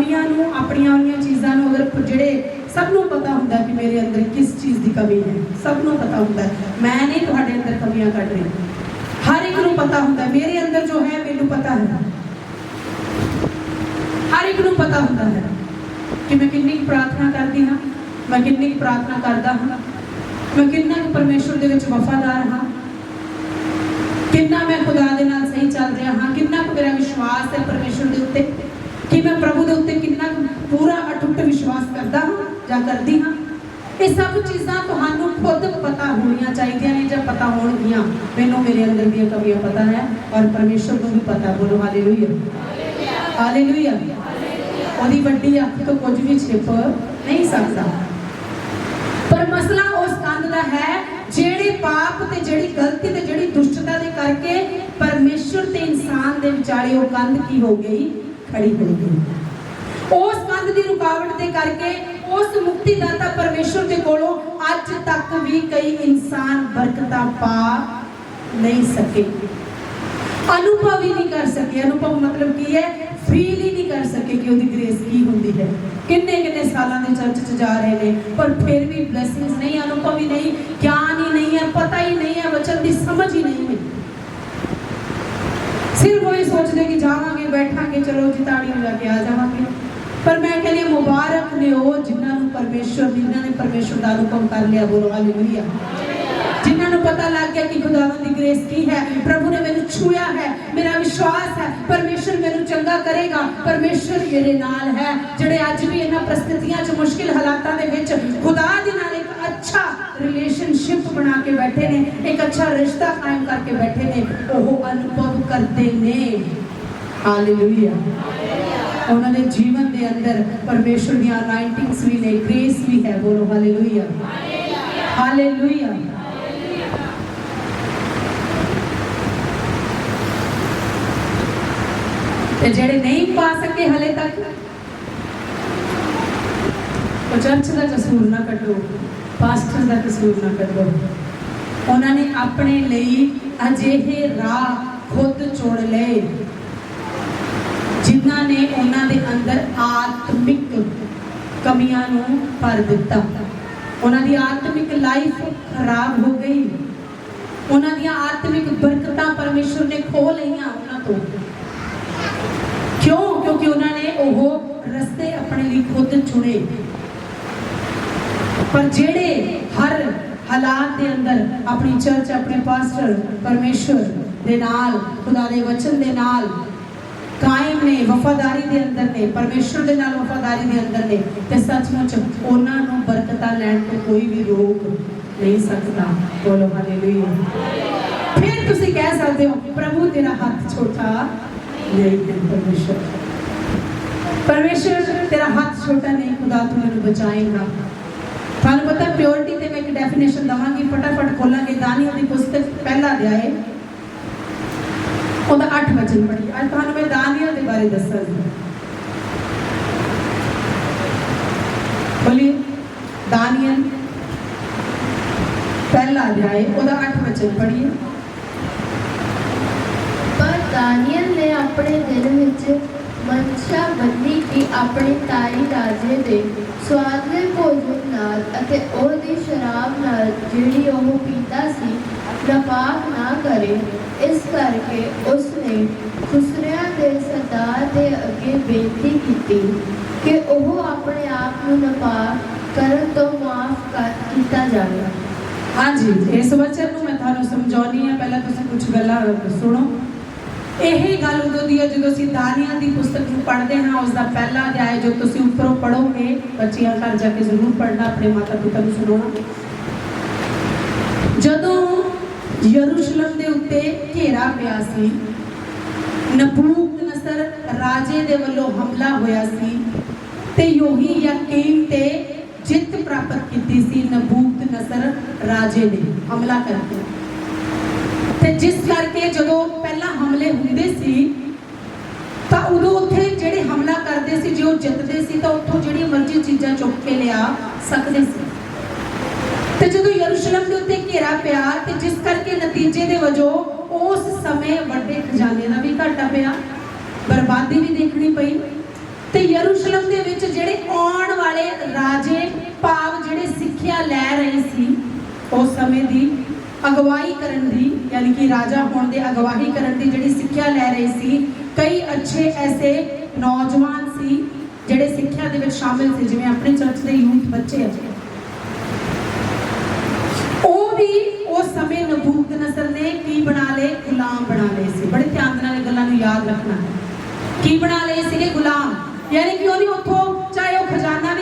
ਕਮੀਆਂ ਨੂੰ, ਆਪਣੀਆਂ ਹੋਈਆਂ ਚੀਜ਼ਾਂ ਨੂੰ ਅਗਰ ਜਿਹੜੇ ਸਭ ਨੂੰ ਪਤਾ ਹੁੰਦਾ ਕਿ ਮੇਰੇ ਅੰਦਰ ਕਿਸ ਚੀਜ਼ ਦੀ ਕਮੀ ਹੈ, ਸਭ ਨੂੰ ਪਤਾ ਹੁੰਦਾ ਮੈਂ ਨਹੀਂ ਤੁਹਾਡੇ ਅੰਦਰ ਕਮੀਆਂ ਕੱਢ ਰਹੀ। ਹਰ ਇੱਕ ਨੂੰ ਪਤਾ ਹੁੰਦਾ ਮੇਰੇ ਅੰਦਰ ਜੋ ਹੈ, ਮੈਨੂੰ ਪਤਾ ਹੈ। ਹਰ ਇੱਕ ਨੂੰ ਪਤਾ ਹੁੰਦਾ ਹੈ ਕਿ ਮੈਂ ਕਿੰਨੀ ਕੁ ਪ੍ਰਾਰਥਨਾ ਕਰਦੀ ਹਾਂ, ਮੈਂ ਕਿੰਨੀ ਕੁ ਪ੍ਰਾਰਥਨਾ ਕਰਦਾ ਹਾਂ, ਮੈਂ ਕਿੰਨਾ ਕੁ ਪਰਮੇਸ਼ਵਰ ਦੇ ਵਿੱਚ ਵਫਾਦਾਰ ਹਾਂ, ਕਿੰਨਾ ਮੈਂ ਖੁਦਾ ਦੇ ਨਾਲ ਸਹੀ ਚੱਲ ਰਿਹਾ ਹਾਂ, ਕਿੰਨਾ ਕੁ ਮੇਰਾ ਵਿਸ਼ਵਾਸ ਹੈ ਪਰਮੇਸ਼ਵਰ ਦੇ ਉੱਤੇ। ਕਿ ਮੈਂ ਪ੍ਰਭੂ ਦੇ ਉੱਤੇ ਕਿੰਨਾ ਕੁ ਪੂਰਾ ਅਟੁੱਟ ਵਿਸ਼ਵਾਸ ਕਰਦਾ ਹਾਂ ਜਾਂ ਕਰਦੀ ਹਾਂ? ਇਹ ਸਭ ਚੀਜ਼ਾਂ ਤੁਹਾਨੂੰ ਖੁਦ ਪਤਾ ਹੋਣੀਆਂ ਚਾਹੀਦੀਆਂ ਨੇ ਜਾਂ ਪਤਾ ਹੋਣਗੀਆਂ। ਮੈਨੂੰ ਮੇਰੇ ਅੰਦਰ ਦੀਆਂ ਕਮੀਆਂ ਪਤਾ ਹੈ ਔਰ ਪਰਮੇਸ਼ਵਰ ਨੂੰ ਵੀ ਪਤਾ ਬੋਲੋ, ਹਾਲੇਲੂਇਆ। ਹਾਲੇਲੂਇਆ। ਉਹਦੀ ਵੱਡੀ ਅੱਖ ਤੋਂ ਕੁਝ ਵੀ ਛਿਪ ਨਹੀਂ ਸਕਦਾ। ਪਰ ਮਸਲਾ ਉਸ ਕੰਧ ਦਾ ਹੈ, ਜਿਹੜੇ ਪਾਪ ਤੇ ਜਿਹੜੀ ਗਲਤੀ ਤੇ ਜਿਹੜੀ ਦੁਸ਼ਟਤਾ ਦੇ ਕਰਕੇ ਪਰਮੇਸ਼ਰ ਤੇ ਇਨਸਾਨ ਦੇ ਵਿਚਾਲੇ ਉਹ ਕੰਧ ਕੀ ਹੋ ਗਈ? ਖੜੀ ਹੋ। ਗਈ ਉਸ ਕੰਧ ਦੀ ਰੁਕਾਵਟ ਦੇ ਕਰਕੇ ਉਸ ਮੁਕਤੀਦਾਤਾ ਪਰਮੇਸ਼ਰ ਦੇ ਕੋਲੋਂ ਅੱਜ ਤੱਕ ਵੀ ਕਈ ਇਨਸਾਨ ਬਰਕਤਾਂ ਪਾ ਨਹੀਂ ਸਕੇ। ਅਨੁਭਵ ਹੀ ਨਹੀਂ ਕਰ ਸਕੇ। ਅਨੁਭਵ ਮਤਲਬ ਕੀ ਹੈ? ਫੀਲ ਹੀ ਨਹੀਂ ਕਰ ਸਕੇ ਕਿ ਉਹਦੀ ਗ੍ਰੇਸ ਕੀ ਹੁੰਦੀ ਹੈ। ਕਿੰਨੇ ਕਿੰਨੇ ਸਾਲਾਂ ਦੇ ਚਰਚ 'ਚ ਜਾ ਰਹੇ ਨੇ, ਪਰ ਫਿਰ ਵੀ ਬਲੇਸਿੰਗਸ ਨਹੀਂ, ਅਨੁਭਵ ਹੀ ਨਹੀਂ, ਗਿਆਨ ਹੀ ਨਹੀਂ ਹੈ, ਪਤਾ ਹੀ ਨਹੀਂ ਹੈ, ਵਚਨ ਦੀ ਸਮਝ ਹੀ ਨਹੀਂ ਹੈ। ਸਿਰਫ ਉਹ ਸੋਚਦੇ ਕਿ ਜਾਵਾਂਗੇ, ਬੈਠਾਂਗੇ, ਚਲੋ ਜੀ ਤਾੜੀ ਵਜਾ ਕੇ ਆ ਜਾਵਾਂਗੇ। ਪਰ ਮੈਂ ਕਹਿੰਦੀ ਮੁਬਾਰਕ ਨੇ ਉਹ ਜਿਨ੍ਹਾਂ ਨੂੰ ਪਰਮੇਸ਼ਵਰ ਜਿਨ੍ਹਾਂ ਨੇ ਪਰਮੇਸ਼ਵਰ ਦਾ ਹੁਕਮ ਕਰ ਲਿਆ ਬੋਲੋ ਹਾਲੇਲੂਇਆ ਜਿਨ੍ਹਾਂ ਨੂੰ ਪਤਾ ਲੱਗ ਗਿਆ ਕਿ ਖੁਦਾਵੰਦ ਦੀ ਗ੍ਰੇਸ ਕੀ ਹੈ, ਪ੍ਰਭੂ ਨੇ ਮੈਨੂੰ ਛੂਇਆ ਹੈ, ਮੇਰਾ ਵਿਸ਼ਵਾਸ ਹੈ, ਪਰਮੇਸ਼ਰ ਮੈਨੂੰ ਚੰਗਾ ਕਰੇਗਾ, ਪਰਮੇਸ਼ਰ ਮੇਰੇ ਨਾਲ ਹੈ, ਜਿਹੜੇ ਅੱਜ ਵੀ ਇਹਨਾਂ ਪ੍ਰਸਥਿਤੀਆਂ 'ਚ ਮੁਸ਼ਕਿਲ ਹਾਲਾਤਾਂ ਦੇ ਵਿੱਚ ਖੁਦਾ ਦੇ ਨਾਲ ਰਿਲੇਸ਼ਨਸ਼ਿਪ ਬਣਾ ਕੇ ਬੈਠੇ ਨੇ, ਇੱਕ ਅੱਛਾ ਰਿਸ਼ਤਾ ਕਾਇਮ ਕਰਕੇ ਬੈਠੇ ਨੇ, ਉਹ ਅਨੁਭਵ ਕਰਦੇ ਨੇ। ਹਾਲੇਲੂਇਆ ਉਹਨਾਂ ਦੇ ਜੀਵਨ ਦੇ ਅੰਦਰ ਪਰਮੇਸ਼ਰ ਦੀਆਂ ਅਨਾਇੰਟਿੰਗਸ ਵੀ ਨੇ ਗ੍ਰੇਸ ਵੀ ਹੈ, ਬੋਲੋ ਹਾਲੇਲੂਇਆ ਹਾਲੇਲੂਇਆ ਤੇ ਜਿਹੜੇ ਨਹੀਂ ਪਾ ਸਕੇ ਹਲੇ ਤੱਕ, ਉਹ ਚਰਚ ਦਾ ਕਸੂਰ ਨਾ ਕੱਢੋ। ਪਾਸਟਰ ਦਾ ਕਸੂਰ ਨਾ ਕੱਢੋ। ਉਹਨਾਂ ਨੇ ਆਪਣੇ ਲਈ ਅਜਿਹੇ ਰਾਹ ਖੁਦ ਚੁਣ ਲਏ, ਜਿਨ੍ਹਾਂ ਨੇ ਉਹਨਾਂ ਦੇ ਅੰਦਰ ਆਤਮਿਕ ਕਮੀਆਂ ਨੂੰ ਭਰ ਦਿੱਤਾ। ਉਹਨਾਂ ਦੀ ਆਤਮਿਕ ਲਾਈਫ ਖਰਾਬ ਹੋ ਗਈ। ਉਹਨਾਂ ਦੀਆਂ ਆਤਮਿਕ ਬਰਕਤਾਂ ਪਰਮੇਸ਼ਰ ਨੇ ਖੋਹ ਲਈਆਂ ਉਹਨਾਂ ਤੋਂ। ਕਿਉਂ? ਕਿਉਂਕਿ ਉਹਨਾਂ ਨੇ ਉਹ ਰਸਤੇ ਆਪਣੇ ਲਈ ਖੁਦ ਚੁਣੇ। ਪਰ ਜਿਹੜੇ ਹਰ ਹਾਲਾਤ ਦੇ ਅੰਦਰ ਆਪਣੀ ਚਰਚ ਆਪਣੇ ਪਾਸਟਰ ਪਰਮੇਸ਼ਰ ਦੇ ਨਾਲ ਖੁਦਾ ਦੇ ਵਚਨ ਦੇ ਨਾਲ ਕਾਇਮ ਨੇ ਵਫਾਦਾਰੀ ਦੇ ਅੰਦਰ ਨੇ ਪਰਮੇਸ਼ਰ ਦੇ ਨਾਲ ਵਫਾਦਾਰੀ ਦੇ ਅੰਦਰ ਨੇ ਤੇ ਸੱਚਮੁੱਚ ਉਹਨਾਂ ਨੂੰ ਬਰਕਤਾਂ ਲੈਣ ਤੋਂ ਕੋਈ ਵੀ ਰੋਕ ਨਹੀਂ ਸਕਦਾ ਬੋਲੋ ਹਾਲੇਲੂਇਆ ਫਿਰ ਤੁਸੀਂ ਕਹਿ ਸਕਦੇ ਹੋ ਪ੍ਰਭੂ ਤੇਰਾ ਹੱਥ ਛੋਟਾ ਨਹੀਂ ਹੈ ਪਰਮੇਸ਼ਰ ਪਰਮੇਸ਼ਰ ਤੇਰਾ ਹੱਥ ਛੋਟਾ ਨਹੀਂ ਖੁਦਾ ਤੂੰ ਮੈਨੂੰ ਬਚਾਏਗਾ ਤੁਹਾਨੂੰ ਪਤਾ ਪਿਓਰਿਟੀ ਤੇ ਮੈਂ ਇੱਕ ਡੈਫੀਨੇਸ਼ਨ ਦਵਾਂਗੀ, ਫਟਾਫਟ ਖੋਲਾਂਗੇ, ਦਾਨੀਆਂ ਦੀ ਪੁਸਤਕ, ਪਹਿਲਾ ਅਧਿਆਏ। ਉਹਦਾ 8 ਵਚਨ ਪੜ੍ਹੀ ਅੱਜ ਤੁਹਾਨੂੰ ਮੈਂ ਦਾਨੀਆਂ ਦੇ ਬਾਰੇ ਦੱਸਾਂਗੀ। ਬੋਲੀ ਦਾਨੀਅਲ ਪਹਿਲਾ ਅਧਿਆਏ, ਉਹਦਾ 8 ਵਚਨ ਪੜ੍ਹੀਏ। ਪਰ ਦਾਨੀਅਲ ਨੇ ਆਪਣੇ ਦਿਲ ਵਿੱਚ ਮਨਸ਼ਾ ਬੰਦੀ ਕਿ ਆਪਣੇ ਤਾਈ ਰਾਜੇ ਦੇ ਸਵਾਦਲੇ ਭੋਜਨ ਨਾਲ ਅਤੇ ਉਹਦੀ ਸ਼ਰਾਬ ਨਾਲ ਜਿਹੜੀ ਉਹ ਪੀਂਦਾ ਸੀ ਨਪਾਕ ਨਾ ਕਰੇ। ਇਸ ਕਰਕੇ ਉਸ ਨੇ ਖੁਸਰਿਆਂ ਦੇ ਸਰਦਾਰ ਦੇ ਅੱਗੇ ਬੇਨਤੀ ਕੀਤੀ ਕਿ ਉਹ ਆਪਣੇ ਆਪ ਨੂੰ ਨਪਾਕ ਕਰਨ ਤੋਂ ਮਾਫ ਕਰ ਕੀਤਾ ਜਾਵੇ। ਹਾਂਜੀ, ਇਸ ਵਚਨ ਨੂੰ ਮੈਂ ਤੁਹਾਨੂੰ ਸਮਝਾਉਣੀ ਹੈ। ਪਹਿਲਾਂ ਤੁਸੀਂ ਕੁਝ ਗੱਲਾਂ ਸੁਣੋ। ਇਹ ਗੱਲ ਉਦੋਂ ਦੀ ਹੈ ਜਦੋਂ ਅਸੀਂ ਦਾਨੀਆਂ ਦੀ ਪੁਸਤਕ ਨੂੰ ਪੜ੍ਹਦੇ ਹਾਂ ਉਸ ਦਾ ਪਹਿਲਾ ਅਧਿਆਇ ਜੋ ਤੁਸੀਂ ਉੱਪਰੋਂ ਪੜੋਗੇ ਬੱਚਿਆਂ ਘਰ ਜਾ ਕੇ ਜ਼ਰੂਰ ਪੜ੍ਹਨਾ, ਆਪਣੇ ਮਾਤਾ ਪਿਤਾ ਨੂੰ ਸੁਣਾਉਣਾ ਜਦੋਂ ਯਰੂਸ਼ਲਮ ਦੇ ਉੱਤੇ ਘੇਰਾ ਪਿਆ ਸੀ, ਨਬੂਕ ਨਸਰ ਰਾਜੇ ਦੇ ਵੱਲੋਂ ਹਮਲਾ ਹੋਇਆ ਸੀ ਤੇ ਯੋਹੀ ਯਕੀਨ ਤੇ ਜਿੱਤ ਪ੍ਰਾਪਤ ਕੀਤੀ ਸੀ ਨਬੂਕ ਨਸਰ ਰਾਜੇ ਨੇ, ਹਮਲਾ ਕਰਕੇ। ਤੇ ਜਿਸ ਕਰਕੇ ਜਦੋਂ ਪਹਿਲਾਂ ਹਮਲੇ ਹੁੰਦੇ ਸੀ, ਤਾਂ ਉਦੋਂ ਉੱਥੇ ਜਿਹੜੇ ਹਮਲਾ ਕਰਦੇ ਸੀ, ਜੇ ਉਹ ਜਿੱਤਦੇ ਸੀ, ਤਾਂ ਉੱਥੋਂ ਜਿਹੜੀ ਮਰਜ਼ੀ ਚੀਜ਼ਾਂ ਚੁੱਕ ਕੇ ਲਿਆ ਸਕਦੇ ਸੀ। ਤੇ ਜਦੋਂ ਯਰੂਸ਼ਲਮ ਦੇ ਉੱਤੇ ਘੇਰਾ ਪਿਆ, ਤੇ ਜਿਸ ਕਰਕੇ ਨਤੀਜੇ ਦੇ ਵਜੋਂ ਉਸ ਸਮੇਂ ਵੱਡੇ ਖਜ਼ਾਨੇ ਦਾ ਵੀ ਘਾਟਾ ਪਿਆ, ਬਰਬਾਦੀ ਵੀ ਦੇਖਣੀ ਪਈ। ਤੇ ਯਰੂਸ਼ਲਮ ਦੇ ਵਿੱਚ ਜਿਹੜੇ ਆਉਣ ਵਾਲੇ ਰਾਜੇ ਭਾਵ ਜਿਹੜੇ ਸਿੱਖਿਆ ਲੈ ਰਹੇ ਸੀ, ਉਸ ਸਮੇਂ ਦੀ ਅਗਵਾਈ ਕਰਨ ਦੀ, ਯਾਨੀ ਕਿ ਰਾਜਾ ਹੋਣ ਦੇ ਅਗਵਾਈ ਕਰਨ ਦੀ ਜਿਹੜੀ ਸਿੱਖਿਆ ਲੈ ਰਹੇ ਸੀ, ਕਈ ਅੱਛੇ ਐਸੇ ਨੌਜਵਾਨ ਸੀ, ਜਿਹੜੇ ਸਿੱਖਿਆ ਦੇ ਵਿੱਚ ਸ਼ਾਮਿਲ ਸੀ, ਜਿਵੇਂ ਆਪਣੇ ਚਰਚ ਦੇ ਯੂਥ ਬੱਚੇ ਆ ਉਹ ਵੀ ਉਸ ਸਮੇਂ ਨਬੂਕਦ ਨੇ ਕੀ ਬਣਾ ਲਏ? ਗੁਲਾਮ ਬਣਾ ਲਏ ਸੀ। ਬੜੇ ਧਿਆਨ ਦੇ ਨਾਲ ਇਹ ਗੱਲਾਂ ਨੂੰ ਯਾਦ ਰੱਖਣਾ। ਕੀ ਬਣਾ ਲਏ ਸੀਗੇ? ਗੁਲਾਮ। ਯਾਨੀ ਕਿ ਉਹਨੇ ਉੱਥੋਂ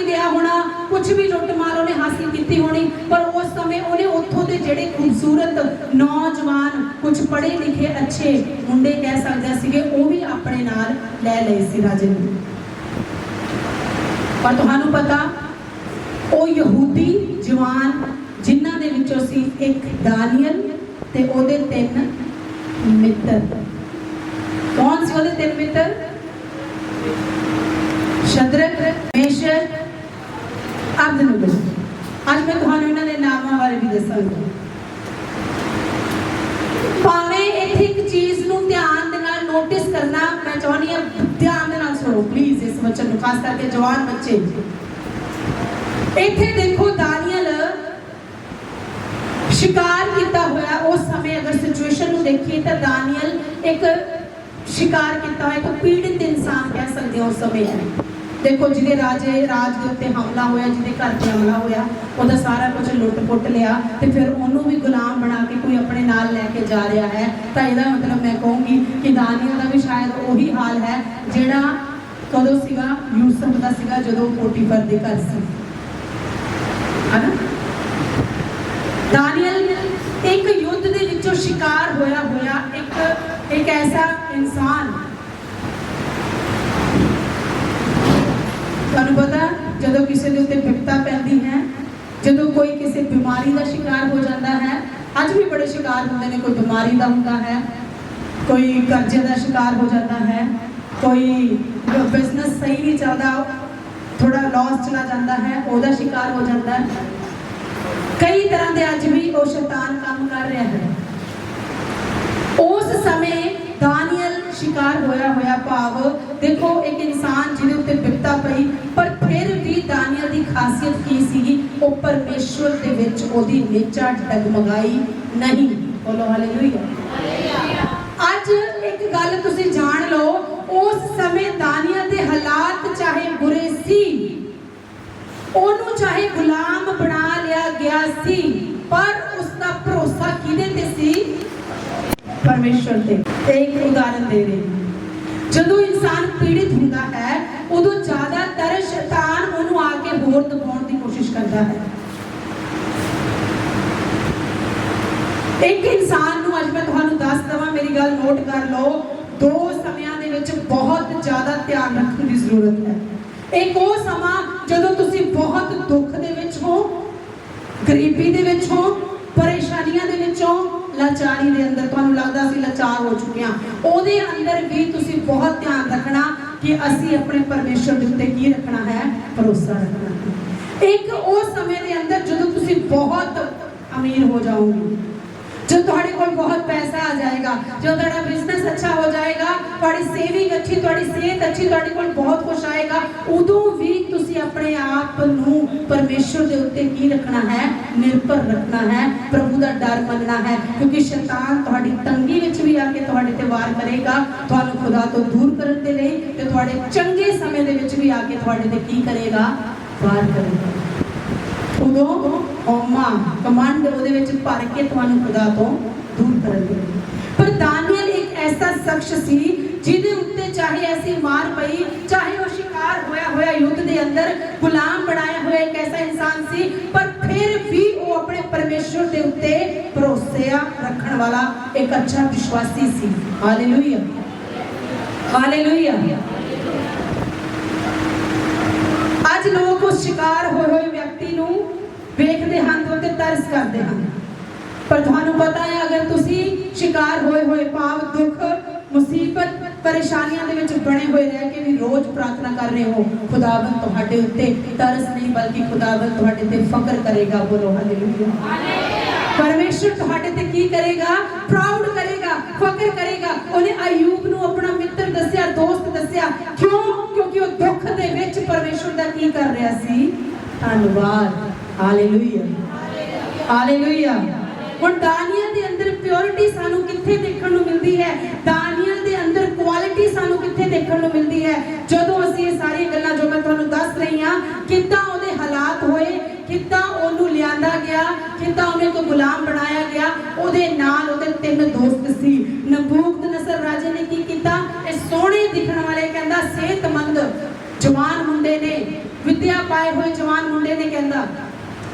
ਖਜ਼ਾਨਾ ਹੋਣਾ ਕੁਝ ਵੀ ਲੁੱਟ ਮਾਰ ਉਹਨੇ ਹਾਸਿਲ ਕੀਤੀ ਹੋਣੀ, ਪਰ ਉਸ ਸਮੇਂ ਉਹਨੇ ਉੱਥੋਂ ਦੇ ਜਿਹੜੇ ਖੂਬਸੂਰਤ ਨੌਜਵਾਨ ਕੁਝ ਪੜ੍ਹੇ ਲਿਖੇ ਅੱਛੇ ਮੁੰਡੇ ਕਹਿ ਸਕਦੇ ਸੀਗੇ, ਉਹ ਵੀ ਆਪਣੇ ਨਾਲ ਲੈ ਲਏ ਸੀ ਰਾਜੇ ਨੇ। ਪਰ ਤੁਹਾਨੂੰ ਪਤਾ, ਉਹ ਯਹੂਦੀ ਜਵਾਨ ਜਿਨ੍ਹਾਂ ਦੇ ਵਿੱਚੋਂ ਸੀ ਇੱਕ ਦਾਨੀਅਲ ਤੇ ਉਹਦੇ ਤਿੰਨ ਮਿੱਤਰ। ਕੌਣ ਸੀ ਉਹਦੇ ਤਿੰਨ ਮਿੱਤਰ? ਸ਼ਦਰਕ ਮੇਸ਼ਕ ਅਬਦਨੁਗੋ ਅੱਜ ਮੈਂ ਤੁਹਾਨੂੰ ਇਹਨਾਂ ਦੇ ਨਾਮਾਂ ਬਾਰੇ ਵੀ ਦੱਸਾਂਗੀ। ਭਾਵੇਂ ਇੱਥੇ ਇੱਕ ਚੀਜ਼ ਨੂੰ ਧਿਆਨ ਦੇ ਨਾਲ ਨੋਟਿਸ ਕਰਨਾ, ਮੈਂ ਚਾਹੁੰਦੀ ਹਾਂ ਧਿਆਨ ਦੇ ਨਾਲ ਸੁਣੋ ਪਲੀਜ਼ ਇਸ ਵਚਨ ਨੂੰ, ਖਾਸ ਕਰਕੇ ਜਵਾਨ ਬੱਚੇ। ਇੱਥੇ ਦੇਖੋ ਦਾਨੀਅਲ ਸ਼ਿਕਾਰ ਕੀਤਾ ਹੋਇਆ, ਉਸ ਸਮੇਂ ਅਗਰ ਸਿਚੁਏਸ਼ਨ ਨੂੰ ਦੇਖੀਏ ਤਾਂ ਦਾਨੀਅਲ ਇੱਕ ਸ਼ਿਕਾਰ ਕੀਤਾ ਹੋਇਆ, ਇੱਕ ਪੀੜਿਤ ਇਨਸਾਨ ਕਹਿ ਸਕਦੇ ਹੋ ਉਸ ਸਮੇਂ ਦੇਖੋ ਜਿਹਦੇ ਰਾਜੇ, ਰਾਜ ਦੇ ਉੱਤੇ ਹਮਲਾ ਹੋਇਆ, ਜਿਹਦੇ ਘਰ ਤੇ ਹਮਲਾ ਹੋਇਆ, ਉਹਦਾ ਸਾਰਾ ਕੁਝ ਲੁੱਟ-ਪੁੱਟ ਲਿਆ ਤੇ ਫਿਰ ਉਹਨੂੰ ਵੀ ਗੁਲਾਮ ਬਣਾ ਕੇ ਕੋਈ ਆਪਣੇ ਨਾਲ ਲੈ ਕੇ ਜਾ ਰਿਹਾ ਹੈ। ਤਾਂ ਇਹਦਾ ਮਤਲਬ ਮੈਂ ਕਹੂੰਗੀ ਕਿ ਦਾਨੀਅਲ ਦਾ ਵੀ ਸ਼ਾਇਦ ਉਹੀ ਹਾਲ ਹੈ, ਜਿਹੜਾ ਕਦੋਂ ਸੀਗਾ, ਯੂਸਫ ਦਾ ਸੀਗਾ, ਜਦੋਂ ਪੋਟੀਫਰ ਦੇ ਘਰ ਸੀ। ਹਨਾ? ਦਾਨੀਅਲ ਇੱਕ ਯੁੱਧ ਦੇ ਵਿੱਚੋਂ ਸ਼ਿਕਾਰ ਹੋਇਆ ਹੋਇਆ ਇੱਕ ਇੱਕ ਐਸਾ ਇਨਸਾਨ ਤੁਹਾਨੂੰ ਪਤਾ, ਜਦੋਂ ਕਿਸੇ ਦੇ ਉੱਤੇ ਵਿਪਤਾ ਪੈਂਦੀ ਹੈ, ਜਦੋਂ ਕੋਈ ਕਿਸੇ ਬਿਮਾਰੀ ਦਾ ਸ਼ਿਕਾਰ ਹੋ ਜਾਂਦਾ ਹੈ, ਅੱਜ ਵੀ ਬੜੇ ਸ਼ਿਕਾਰ ਹੁੰਦੇ ਨੇ, ਕੋਈ ਬਿਮਾਰੀ ਦਾ ਹੁੰਦਾ ਹੈ, ਕੋਈ ਕਰਜ਼ੇ ਦਾ ਸ਼ਿਕਾਰ ਹੋ ਜਾਂਦਾ ਹੈ, ਕੋਈ ਬਿਜ਼ਨਸ ਸਹੀ ਨਹੀਂ ਚੱਲਦਾ ਥੋੜਾ ਲਾਸ ਚਲਾ ਜਾਂਦਾ ਹੈ, ਉਹਦਾ ਸ਼ਿਕਾਰ ਹੋ ਜਾਂਦਾ ਹੈ। ਕਈ ਤਰ੍ਹਾਂ ਦੇ ਅੱਜ ਵੀ ਉਹ ਸ਼ੈਤਾਨ ਕੰਮ ਕਰ ਰਿਹਾ ਹੈ। ਉਸ ਸਮੇਂ ਦਾਨੀਅਲ ਸ਼ਿਕਾਰ ਹੋਇਆ ਹੋਇਆ ਭਾਵ ਦੇਖੋ, ਇੱਕ ਇਨਸਾਨ ਜਿਹਦੇ ਉੱਤੇ ਵਿਪਤਾ ਪਈ, ਪਰ ਫਿਰ ਵੀ ਦਾਨੀਅਲ ਦੀ ਖਾਸੀਅਤ ਕੀ ਸੀ ਉਹ ਪਰਮੇਸ਼ਵਰ ਦੇ ਵਿੱਚ ਉਹਦੀ ਨਿਚਾ ਡਗਮਗਾਈ ਨਹੀਂ। ਬੋਲੋ ਹਾਲੇਲੂਇਆ ਅੱਜ ਇੱਕ ਗੱਲ ਤੁਸੀਂ ਜਾਣ ਲਓ, ਉਸ ਸਮੇਂ ਦਾਨੀਅਲ ਦੇ ਹਾਲਾਤ ਚਾਹੇ ਬੁਰੇ ਸੀ, ਉਹਨੂੰ ਚਾਹੇ ਗੁਲਾਮ ਬਣਾ ਲਿਆ ਗਿਆ ਸੀ, ਪਰ ਉਸ ਦਾ ਭਰੋਸਾ ਕਿਹਦੇ ਤੇ ਸੀ? ਪਰਮੇਸ਼ਵਰ ਤੇ। ਇੱਕ ਉਦਾਹਰਨ ਦੇ ਰਹੀ ਜਦੋਂ ਇਨਸਾਨ ਪੀੜਿਤ ਹੁੰਦਾ ਹੈ, ਉਦੋਂ ਜ਼ਿਆਦਾਤਰ ਸ਼ੈਤਾਨ ਉਹਨੂੰ ਆ ਕੇ ਹੋਰ ਦਬਾਉਣ ਦੀ ਕੋਸ਼ਿਸ਼ ਕਰਦਾ ਹੈ। ਇੱਕ ਇਨਸਾਨ ਨੂੰ ਅੱਜ ਮੈਂ ਤੁਹਾਨੂੰ ਦੱਸ ਦਵਾਂ, ਮੇਰੀ ਗੱਲ ਨੋਟ ਕਰ ਲਓ, ਦੋ ਸਮਿਆਂ ਦੇ ਵਿੱਚ ਬਹੁਤ ਜ਼ਿਆਦਾ ਧਿਆਨ ਰੱਖਣ ਦੀ ਜ਼ਰੂਰਤ ਹੈ। ਇੱਕ ਉਹ ਸਮਾਂ ਜਦੋਂ ਤੁਸੀਂ ਬਹੁਤ ਦੁੱਖ ਦੇ ਵਿੱਚ ਹੋ, ਗਰੀਬੀ ਦੇ ਵਿੱਚ ਹੋ ਪਰੇਸ਼ਾਨੀਆਂ ਦੇ ਵਿੱਚੋਂ ਲਾਚਾਰੀ ਦੇ ਅੰਦਰ ਤੁਹਾਨੂੰ ਲੱਗਦਾ ਅਸੀਂ ਲਾਚਾਰ ਹੋ ਚੁੱਕੇ ਹਾਂ। ਉਹਦੇ ਅੰਦਰ ਵੀ ਤੁਸੀਂ ਬਹੁਤ ਧਿਆਨ ਰੱਖਣਾ ਕਿ ਅਸੀਂ ਆਪਣੇ ਪਰਮੇਸ਼ਰ ਦੇ ਉੱਤੇ ਕੀ ਰੱਖਣਾ ਹੈ? ਭਰੋਸਾ ਰੱਖਣਾ ਇੱਕ ਉਹ ਸਮੇਂ ਦੇ ਅੰਦਰ ਜਦੋਂ ਤੁਸੀਂ ਬਹੁਤ ਅਮੀਰ ਹੋ ਜਾਓਗੇ। ਜਦ ਤੁਹਾਡੇ ਕੋਲ ਬਹੁਤ ਪੈਸਾ ਆ ਜਾਏਗਾ ਜਦੋਂ ਤੁਹਾਡਾ ਬਿਜ਼ਨਸ ਅੱਛਾ ਹੋ ਜਾਏਗਾ, ਤੁਹਾਡੀ ਸੇਵਿੰਗ ਅੱਛੀ, ਤੁਹਾਡੀ ਸਿਹਤ ਅੱਛੀ, ਤੁਹਾਡੇ ਕੋਲ ਬਹੁਤ ਕੁਝ ਆਏਗਾ, ਉਦੋਂ ਵੀ ਤੁਸੀਂ ਆਪਣੇ ਆਪ ਨੂੰ ਪਰਮੇਸ਼ਰ ਦੇ ਉੱਤੇ ਕੀ ਰੱਖਣਾ ਹੈ? ਨਿਰਭਰ ਰੱਖਣਾ ਹੈ, ਪ੍ਰਭੂ ਦਾ ਡਰ ਮੰਨਣਾ ਹੈ, ਕਿਉਂਕਿ ਸ਼ੈਤਾਨ ਤੁਹਾਡੀ ਤੰਗੀ ਵਿੱਚ ਵੀ ਆ ਕੇ ਤੁਹਾਡੇ ਤੇ ਵਾਰ ਕਰੇਗਾ, ਤੁਹਾਨੂੰ ਖੁਦਾ ਤੋਂ ਦੂਰ ਕਰਨ ਦੇ ਲਈ ਤੇ ਤੁਹਾਡੇ ਚੰਗੇ ਸਮੇਂ ਦੇ ਵਿੱਚ ਵੀ ਆ ਕੇ ਤੁਹਾਡੇ ਤੇ ਕੀ ਕਰੇਗਾ? ਵਾਰ ਕਰੇਗਾ। ਉਦੋਂ ਹਉਮਾ ਕਮਾਂਡ ਉਹਦੇ ਵਿੱਚ ਭਰ ਕੇ ਤੁਹਾਨੂੰ ਖੁਦਾ ਤੋਂ ਦੂਰ ਕਰਨ ਪਰ ਦਾਨੀਅਲ ਇੱਕ ਐਸਾ ਸ਼ਖਸ ਸੀ ਜਿਹਦੇ ਉੱਤੇ ਚਾਹੇ ਐਸੀ ਮਾਰ ਪਈ, ਚਾਹੇ ਉਹ ਸ਼ਿਕਾਰ ਹੋਇਆ ਹੋਇਆ ਯੁੱਧ ਦੇ ਅੰਦਰ ਗੁਲਾਮ ਬਣਾਇਆ ਹੋਇਆ ਇੱਕ ਐਸਾ ਇਨਸਾਨ ਸੀ, ਪਰ ਫਿਰ ਵੀ ਉਹ ਆਪਣੇ ਪਰਮੇਸ਼ਰ ਦੇ ਉੱਤੇ ਭਰੋਸਾ ਰੱਖਣ ਵਾਲਾ ਇੱਕ ਅੱਛਾ ਵਿਸ਼ਵਾਸੀ ਸੀ। ਹਾਲੇਲੂਇਆ। ਹਾਲੇਲੂਇਆ। ਅੱਜ ਲੋਕ ਉਸ ਸ਼ਿਕਾਰ ਹੋਏ ਹੋਏ ਵੇਖਦੇ ਹਨ ਤੇ ਉੱਤੇ ਤਰਸ ਕਰਦੇ ਹਨ। ਪਰ ਤੁਹਾਨੂੰ ਪਤਾ ਹੈ, ਅਗਰ ਤੁਸੀਂ ਸ਼ਿਕਾਰ ਹੋਏ ਹੋਏ ਭਾਵ ਦੁੱਖ, ਮੁਸੀਬਤ, ਪਰੇਸ਼ਾਨੀਆਂ ਦੇ ਵਿੱਚ ਬਣੇ ਹੋਏ ਰਹਿ ਕੇ ਵੀ ਰੋਜ਼ ਪ੍ਰਾਰਥਨਾ ਕਰ ਰਹੇ ਹੋ, ਖੁਦਾਵੰਦ ਤੁਹਾਡੇ ਉੱਤੇ ਤਰਸ ਨਹੀਂ, ਬਲਕਿ ਖੁਦਾਵੰਦ ਤੁਹਾਡੇ ਤੇ ਫਕਰ ਕਰੇਗਾ, ਬੋਲੋ ਹਾਲੇਲੂਇਆ ਪਰਮੇਸ਼ਰ ਤੁਹਾਡੇ ਤੇ ਕੀ ਕਰੇਗਾ? ਪ੍ਰਾਊਡ ਕਰੇਗਾ, ਫਖਰ ਕਰੇਗਾ। ਉਹਨੇ ਅਯੂਬ ਨੂੰ ਆਪਣਾ ਮਿੱਤਰ ਦੱਸਿਆ, ਦੋਸਤ ਦੱਸਿਆ। ਕਿਉਂ? ਕਿਉਂਕਿ ਉਹ ਦੁੱਖ ਦੇ ਵਿੱਚ ਪਰਮੇਸ਼ਰ ਦਾ ਕੀ ਕਰ ਰਿਹਾ ਸੀ? ਧੰਨਵਾਦ। ਹਾਲੇਲੂਇਆ ਹਾਲੇਲੂਇਆ ਹੁਣ ਦਾਨੀਆਂ ਦੇ ਅੰਦਰ ਪਿਓਰਿਟੀ ਸਾਨੂੰ ਕਿੱਥੇ ਦੇਖਣ ਨੂੰ ਮਿਲਦੀ ਹੈ? ਦਾਨੀਆਂ ਦੇ ਅੰਦਰ ਕੁਆਲਿਟੀ ਸਾਨੂੰ ਕਿੱਥੇ ਦੇਖਣ ਨੂੰ ਮਿਲਦੀ ਹੈ? ਜਦੋਂ ਅਸੀਂ ਇਹ ਸਾਰੀਆਂ ਗੱਲਾਂ ਜੋ ਮੈਂ ਤੁਹਾਨੂੰ ਦੱਸ ਰਹੀ ਹਾਂ, ਕਿੱਦਾਂ ਉਹਦੇ ਹਾਲਾਤ ਹੋਏ, ਕਿੱਦਾਂ ਉਹਨੂੰ ਲਿਆਂਦਾ ਗਿਆ, ਕਿੱਦਾਂ ਉਹਨੇ ਕੋ ਗੁਲਾਮ ਬਣਾਇਆ ਗਿਆ, ਉਹਦੇ ਨਾਲ ਉਹਦੇ ਤਿੰਨ ਦੋਸਤ ਸੀ। ਨਬੂਕਦ ਨਸਰ ਰਾਜੇ ਨੇ ਕੀ ਕੀਤਾ? ਇਹ ਸੋਹਣੇ ਦਿਖਣ ਵਾਲੇ ਕਹਿੰਦਾ, ਸਿਹਤਮੰਦ ਜਵਾਨ ਹੁੰਦੇ ਨੇ ਵਿੱਦਿਆ ਪਾਏ ਹੋਏ ਜਵਾਨ ਮੁੰਡੇ ਨੇ ਕਹਿੰਦਾ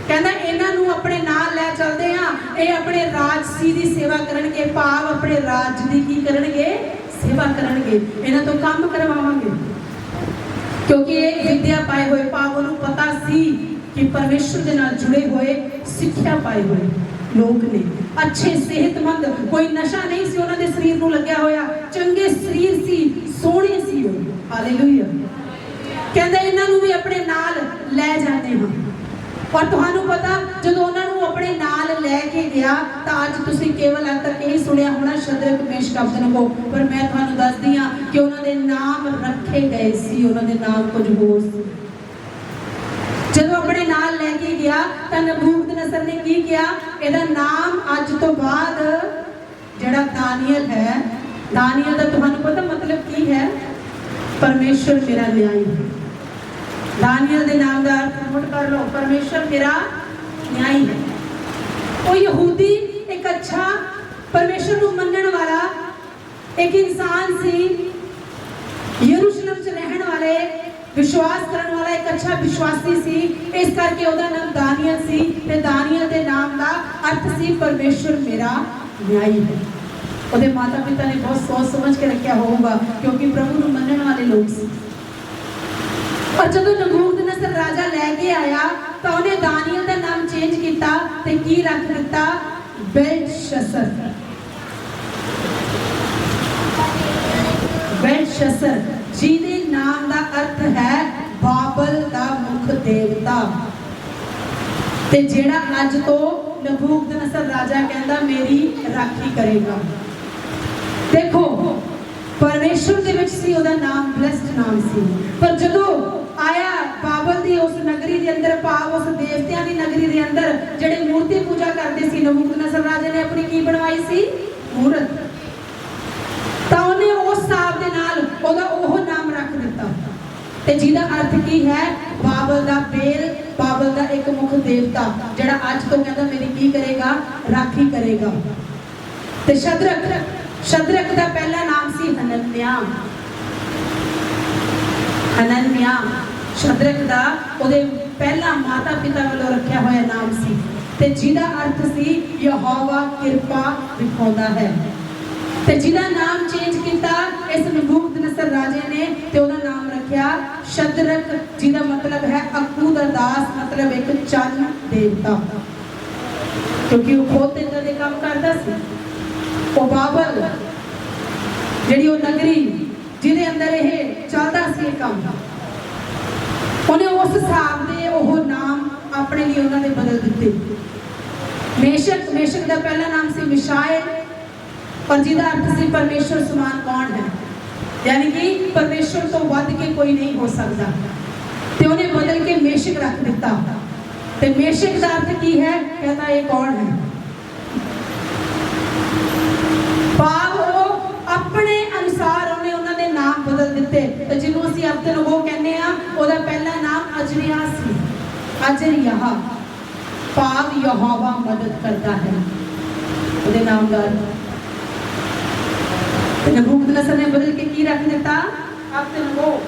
ਕਹਿੰਦਾ, ਇਹਨਾਂ ਨੂੰ ਆਪਣੇ ਨਾਲ ਲੈ ਚੱਲਦੇ ਆ ਇਹ ਆਪਣੇ ਰਾਜਸੀ ਦੀ ਸੇਵਾ ਕਰਨਗੇ, ਭਾਵ ਆਪਣੇ ਰਾਜ ਦੀ ਕੀ ਕਰਨਗੇ, ਸੇਵਾ ਕਰਨਗੇ। ਇਹਨਾਂ ਤੋਂ ਕੰਮ ਕਰਵਾਵਾਂਗੇ। ਕਿਉਂਕਿ ਇਹ ਵਿਦਿਆ ਪਾਏ ਹੋਏ ਭਾਵ ਉਹਨੂੰ ਪਤਾ ਸੀ ਕਿ ਪਰਮੇਸ਼ਰ ਦੇ ਨਾਲ ਜੁੜੇ ਹੋਏ, ਸਿੱਖਿਆ ਪਾਏ ਹੋਏ ਲੋਕ ਨੇ। ਅੱਛੇ, ਸਿਹਤਮੰਦ, ਕੋਈ ਨਸ਼ਾ ਨਹੀਂ ਸੀ ਉਹਨਾਂ ਦੇ ਸਰੀਰ ਨੂੰ ਲੱਗਿਆ ਹੋਇਆ। ਚੰਗੇ ਸਰੀਰ ਸੀ, ਸੋਹਣੇ ਸੀ ਉਹ। ਹਾਲੇਲੂਇਆ ਕਹਿੰਦੇ ਇਹਨਾਂ ਨੂੰ ਵੀ ਆਪਣੇ ਨਾਲ ਲੈ ਜਾਂਦੇ ਹਾਂ। ਪਰ ਤੁਹਾਨੂੰ ਪਤਾ, ਜਦੋਂ ਉਹਨਾਂ ਨੂੰ ਆਪਣੇ ਨਾਲ ਲੈ ਕੇ ਗਿਆ, ਤਾਂ ਅੱਜ ਤੁਸੀਂ ਕੇਵਲ ਅੱਜ ਇਹ ਸੁਣਿਆ ਹੋਣਾ ਸ਼ਦਰਕ ਮੇਸ਼ਕ ਅਬਦਨਗੋ ਪਰ ਮੈਂ ਤੁਹਾਨੂੰ ਦੱਸਦੀ ਹਾਂ ਕਿ ਉਹਨਾਂ ਦੇ ਨਾਮ ਰੱਖੇ ਗਏ ਸੀ, ਉਹਨਾਂ ਦੇ ਨਾਮ ਕੁਝ ਹੋਰ ਸੀ। ਜਦੋਂ ਆਪਣੇ ਨਾਲ ਲੈ ਕੇ ਗਿਆ, ਤਾਂ ਨਬੂਕਦਨਸਰ ਨੇ ਕੀ ਕਿਹਾ? ਇਹਦਾ ਨਾਮ ਅੱਜ ਤੋਂ ਬਾਅਦ ਜਿਹੜਾ ਦਾਨੀਅਲ ਹੈ, ਦਾਨੀਅਲ ਦਾ ਤੁਹਾਨੂੰ ਪਤਾ ਮਤਲਬ ਕੀ ਹੈ? ਪਰਮੇਸ਼ਰ ਮੇਰਾ ਲਿਆਈ ਦਾਨੀਅਲ ਦੇ ਨਾਮ ਦਾ ਅਰਥ ਨੋਟ ਕਰ ਲਓ, ਪਰਮੇਸ਼ਰ ਮੇਰਾ ਨਿਆਈ ਹੈ। ਉਹ ਯਹੂਦੀ ਇੱਕ ਅੱਛਾ ਪਰਮੇਸ਼ਰ ਨੂੰ ਮੰਨਣ ਵਾਲਾ ਇੱਕ ਇਨਸਾਨ ਸੀ। ਯਰੂਸ਼ਲਮ 'ਚ ਰਹਿਣ ਵਾਲੇ, ਵਿਸ਼ਵਾਸ ਕਰਨ ਵਾਲਾ ਇੱਕ ਅੱਛਾ ਵਿਸ਼ਵਾਸੀ ਸੀ। ਇਸ ਕਰਕੇ ਉਹਦਾ ਨਾਮ ਦਾਨੀਅਲ ਸੀ ਤੇ ਦਾਨੀਅਲ ਦੇ ਨਾਮ ਦਾ ਅਰਥ ਸੀ, ਪਰਮੇਸ਼ਰ ਮੇਰਾ ਨਿਆਈ ਹੈ। ਉਹਦੇ ਮਾਤਾ ਪਿਤਾ ਨੇ ਬਹੁਤ ਸੋਚ ਸਮਝ ਕੇ ਰੱਖਿਆ ਹੋਊਗਾ, ਕਿਉਂਕਿ ਪ੍ਰਭੂ ਨੂੰ ਮੰਨਣ ਵਾਲੇ ਲੋਕ ਸੀ। ਔਰ ਜਦੋਂ ਨਬੂਕਦਨਸਰ ਰਾਜਾ ਲੈ ਕੇ ਆਇਆ, ਤਾਂ ਉਹਨੇ ਦਾਨੀਅਲ ਦਾ ਨਾਮ ਚੇਂਜ ਕੀਤਾ ਤੇ ਕੀ ਰੱਖ ਦਿੱਤਾ? ਬੈਲਸ਼ਸਰ। ਬੈਲਸ਼ਸਰ, ਜਿਹਦੇ ਨਾਮ ਦਾ ਅਰਥ ਹੈ ਬਾਬਲ ਦਾ ਮੁਖ ਦੇਵਤਾ। ਤੇ ਜਿਹੜਾ ਅੱਜ ਤੋਂ ਨਬੂਕਦਨਸਰ ਰਾਜਾ ਕਹਿੰਦਾ, ਮੇਰੀ ਰਾਖੀ ਕਰੇਗਾ। ਦੇਖੋ ਪਰਮੇਸ਼ਰ ਦੇ ਵਿੱਚ ਸੀ, ਉਹਦਾ ਨਾਮ ਬਲੈਸਡ ਨਾਮ ਸੀ। ਪਰ ਜਦੋਂ ਆਇਆ ਬਾਬਲ ਦੀ ਉਸ ਨਗਰੀ ਦੇ ਅੰਦਰ ਭਾਵ ਉਸ ਦੇਵਤਿਆਂ ਦੀ ਨਗਰੀ ਦੇ ਅੰਦਰ, ਜਿਹੜੇ ਮੂਰਤੀ ਪੂਜਾ ਕਰਦੇ ਸੀ, ਨਬੂਕਦਨਸਰ ਰਾਜੇ ਨੇ ਆਪਣੀ ਕੀ ਬਣਵਾਈ ਸੀ? ਮੂਰਤ। ਤਾਂ ਉਹਨੇ ਉਸ ਹਿਸਾਬ ਦੇ ਨਾਲ ਉਹਦਾ ਉਹ ਨਾਮ ਰੱਖ ਦਿੱਤਾ। ਤੇ ਜਿਹਦਾ ਅਰਥ ਕੀ ਹੈ? ਬਾਬਲ ਦਾ ਬੇਲ, ਬਾਬਲ ਦਾ ਇੱਕ ਮੁੱਖ ਦੇਵਤਾ, ਜਿਹੜਾ ਅੱਜ ਤੋਂ ਕਹਿੰਦਾ ਮੇਰੀ ਕੀ ਕਰੇਗਾ? ਰਾਖੀ ਕਰੇਗਾ। ਤੇ ਸ਼ਦਰਕ ਸ਼ਦਰਕ ਦਾ ਪਹਿਲਾ ਨਾਮ ਸੀ ਹਨਨਿਆ ਹਨਨਿਆ ਸ਼ਦਰਕ ਦਾ ਉਹਦੇ ਪਹਿਲਾ ਮਾਤਾ ਪਿਤਾ ਵੱਲੋਂ ਰੱਖਿਆ ਹੋਇਆ ਨਾਮ ਸੀ ਤੇ ਜਿਹਦਾ ਅਰਥ ਸੀ ਯਹੋਵਾ ਕਿਰਪਾ ਦਿਖਾਉਂਦਾ ਹੈ ਤੇ ਜਿਹਦਾ ਨਾਮ ਚੇਂਜ ਕੀਤਾ ਇਸ ਨਬੂਕਦਨਸਰ ਰਾਜੇ ਨੇ ਤੇ ਉਹਦਾ ਨਾਮ ਰੱਖਿਆ ਸ਼ਦਰਕ ਜਿਹਦਾ ਮਤਲਬ ਹੈ ਅਕੂ ਦਾ ਦਾਸ ਮਤਲਬ ਇੱਕ ਚੰਨ ਦੇਵਤਾ ਕਿਉਂਕਿ ਉਹ ਬਹੁਤ ਇਦਾਂ ਦੇ ਕੰਮ ਕਰਦਾ ਸੀ ਉਹ ਬਾਬਲ ਜਿਹੜੀ ਉਹ ਨਗਰੀ ਜਿਹਦੇ ਅੰਦਰ ਇਹ ਚੱਲਦਾ ਸੀ ਇਹ ਕੰਮ, ਉਹਨੇ ਉਸ ਹਿਸਾਬ ਦੇ ਉਹ ਨਾਮ ਆਪਣੇ ਲਈ ਉਹਨਾਂ ਨੇ ਬਦਲ ਦਿੱਤੇ। ਮੇਸ਼ਕ ਮੇਸ਼ਕ ਦਾ ਪਹਿਲਾ ਨਾਮ ਸੀ ਮਿਸ਼ਾਇਲ, ਪਰ ਜਿਹਦਾ ਅਰਥ ਸੀ ਪਰਮੇਸ਼ਰ ਸਮਾਨ ਕੌਣ ਹੈ? ਯਾਨੀ ਕਿ ਪਰਮੇਸ਼ਰ ਤੋਂ ਵੱਧ ਕੇ ਕੋਈ ਨਹੀਂ ਹੋ ਸਕਦਾ। ਤੇ ਉਹਨੇ ਬਦਲ ਕੇ ਮੇਸ਼ਕ ਰੱਖ ਦਿੱਤਾ। ਤੇ ਮੇਸ਼ਕ ਦਾ ਅਰਥ ਕੀ ਹੈ? ਕਹਿੰਦਾ ਇਹ ਕੌਣ ਹੈ ਭਾਵ ਉਹ ਆਪਣੇ ਅਨੁਸਾਰ ਉਹਨੇ ਉਹਨਾਂ ਦੇ ਨਾਮ ਬਦਲ ਦਿੱਤੇ ਤੇ ਜਿਹਨੂੰ ਅਸੀਂ ਅਬਦਨ ਉਹ ਕਹਿੰਦੇ ਆ ਉਹਦਾ ਪਹਿਲਾ ਨਾਮ ਅਜਰਿਆ ਸੀ। ਅਜਰਿਆ ਭਾਵ ਯਹੋਵਾ ਮਦਦ ਕਰਦਾ ਹੈ। ਉਹਦੇ ਨਾਮ ਦਾ ਤੇ ਨਬੂਕਦਨਸਰ ਨੇ ਬਦਲ ਕੇ ਕੀ ਰੱਖ ਦਿੱਤਾ? ਅਬਦਨ ਉਹ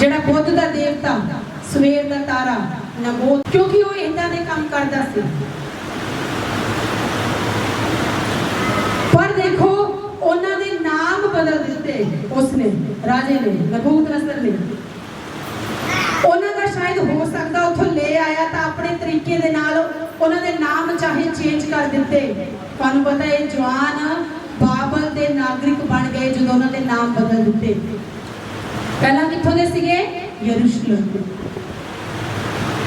ਜਿਹੜਾ ਬੁੱਧ ਦਾ ਦੇਵਤਾ, ਸਵੇਰ ਦਾ ਤਾਰਾ ਨਬੋਧ ਕਿਉਂਕਿ ਉਹ ਇਦਾਂ ਦੇ ਕੰਮ ਕਰਦਾ ਸੀ। ਪਰ ਦੇਖੋ ਬਦਲ ਦਿੱਤੇ ਉਸਨੇ, ਰਾਜੇ ਨੇ ਨਬੂਕਦਨਸਰ ਨੇ। ਉਹਨਾਂ ਦਾ ਸ਼ਾਇਦ ਹੋ ਸਕਦਾ ਉੱਥੋਂ ਲੈ ਆਇਆ ਤਾਂ ਆਪਣੇ ਤਰੀਕੇ ਦੇ ਨਾਲ ਉਹਨਾਂ ਦੇ ਨਾਮ ਚਾਹੇ ਚੇਂਜ ਕਰ ਦਿੱਤੇ। ਤੁਹਾਨੂੰ ਪਤਾ ਇਹ ਜਵਾਨ ਬਾਬਲ ਦੇ ਨਾਗਰਿਕ ਬਣ ਗਏ ਜਦੋਂ ਉਹਨਾਂ ਦੇ ਨਾਮ ਬਦਲ ਦਿੱਤੇ। ਪਹਿਲਾਂ ਕਿੱਥੋਂ ਦੇ ਸੀਗੇ? ਯਰੂਸ਼ਲਮ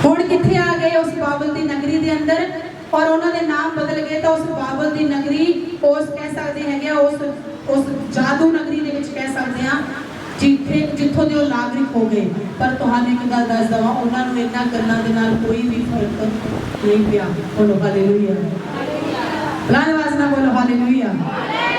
ਹੁਣ ਕਿੱਥੇ ਆ ਗਏ ਉਸ ਬਾਬਲ ਦੀ ਨਗਰੀ ਦੇ ਅੰਦਰ? ਔਰ ਉਹਨਾਂ ਦੇ ਨਾਮ ਬਦਲ ਗਏ ਤਾਂ ਉਸ ਬਾਬਲ ਦੀ ਨਗਰੀ ਉਸ ਕਹਿ ਸਕਦੇ ਹੈਗੇ ਆ, ਉਸ ਉਸ ਜਾਦੂ ਨਗਰੀ ਦੇ ਵਿੱਚ ਕਹਿ ਸਕਦੇ ਆ ਜਿੱਥੇ, ਜਿੱਥੋਂ ਦੇ ਉਹ ਨਾਗਰਿਕ ਹੋ ਗਏ। ਪਰ ਤੁਹਾਨੂੰ ਇੱਕ ਗੱਲ ਦੱਸ ਦਵਾਂ, ਉਹਨਾਂ ਨੂੰ ਇਹਨਾਂ ਗੱਲਾਂ ਦੇ ਨਾਲ ਕੋਈ ਵੀ ਫ਼ਰਕ ਨਹੀਂ ਪਿਆ। ਬੋਲੋ ਹਾਲੇਲੂਇਆ ਬੁਲਾਣੇ ਵਾਸਨਾ ਬੋਲੋ ਹਾਲੇਲੂਇਆ ਉਹਨਾਂ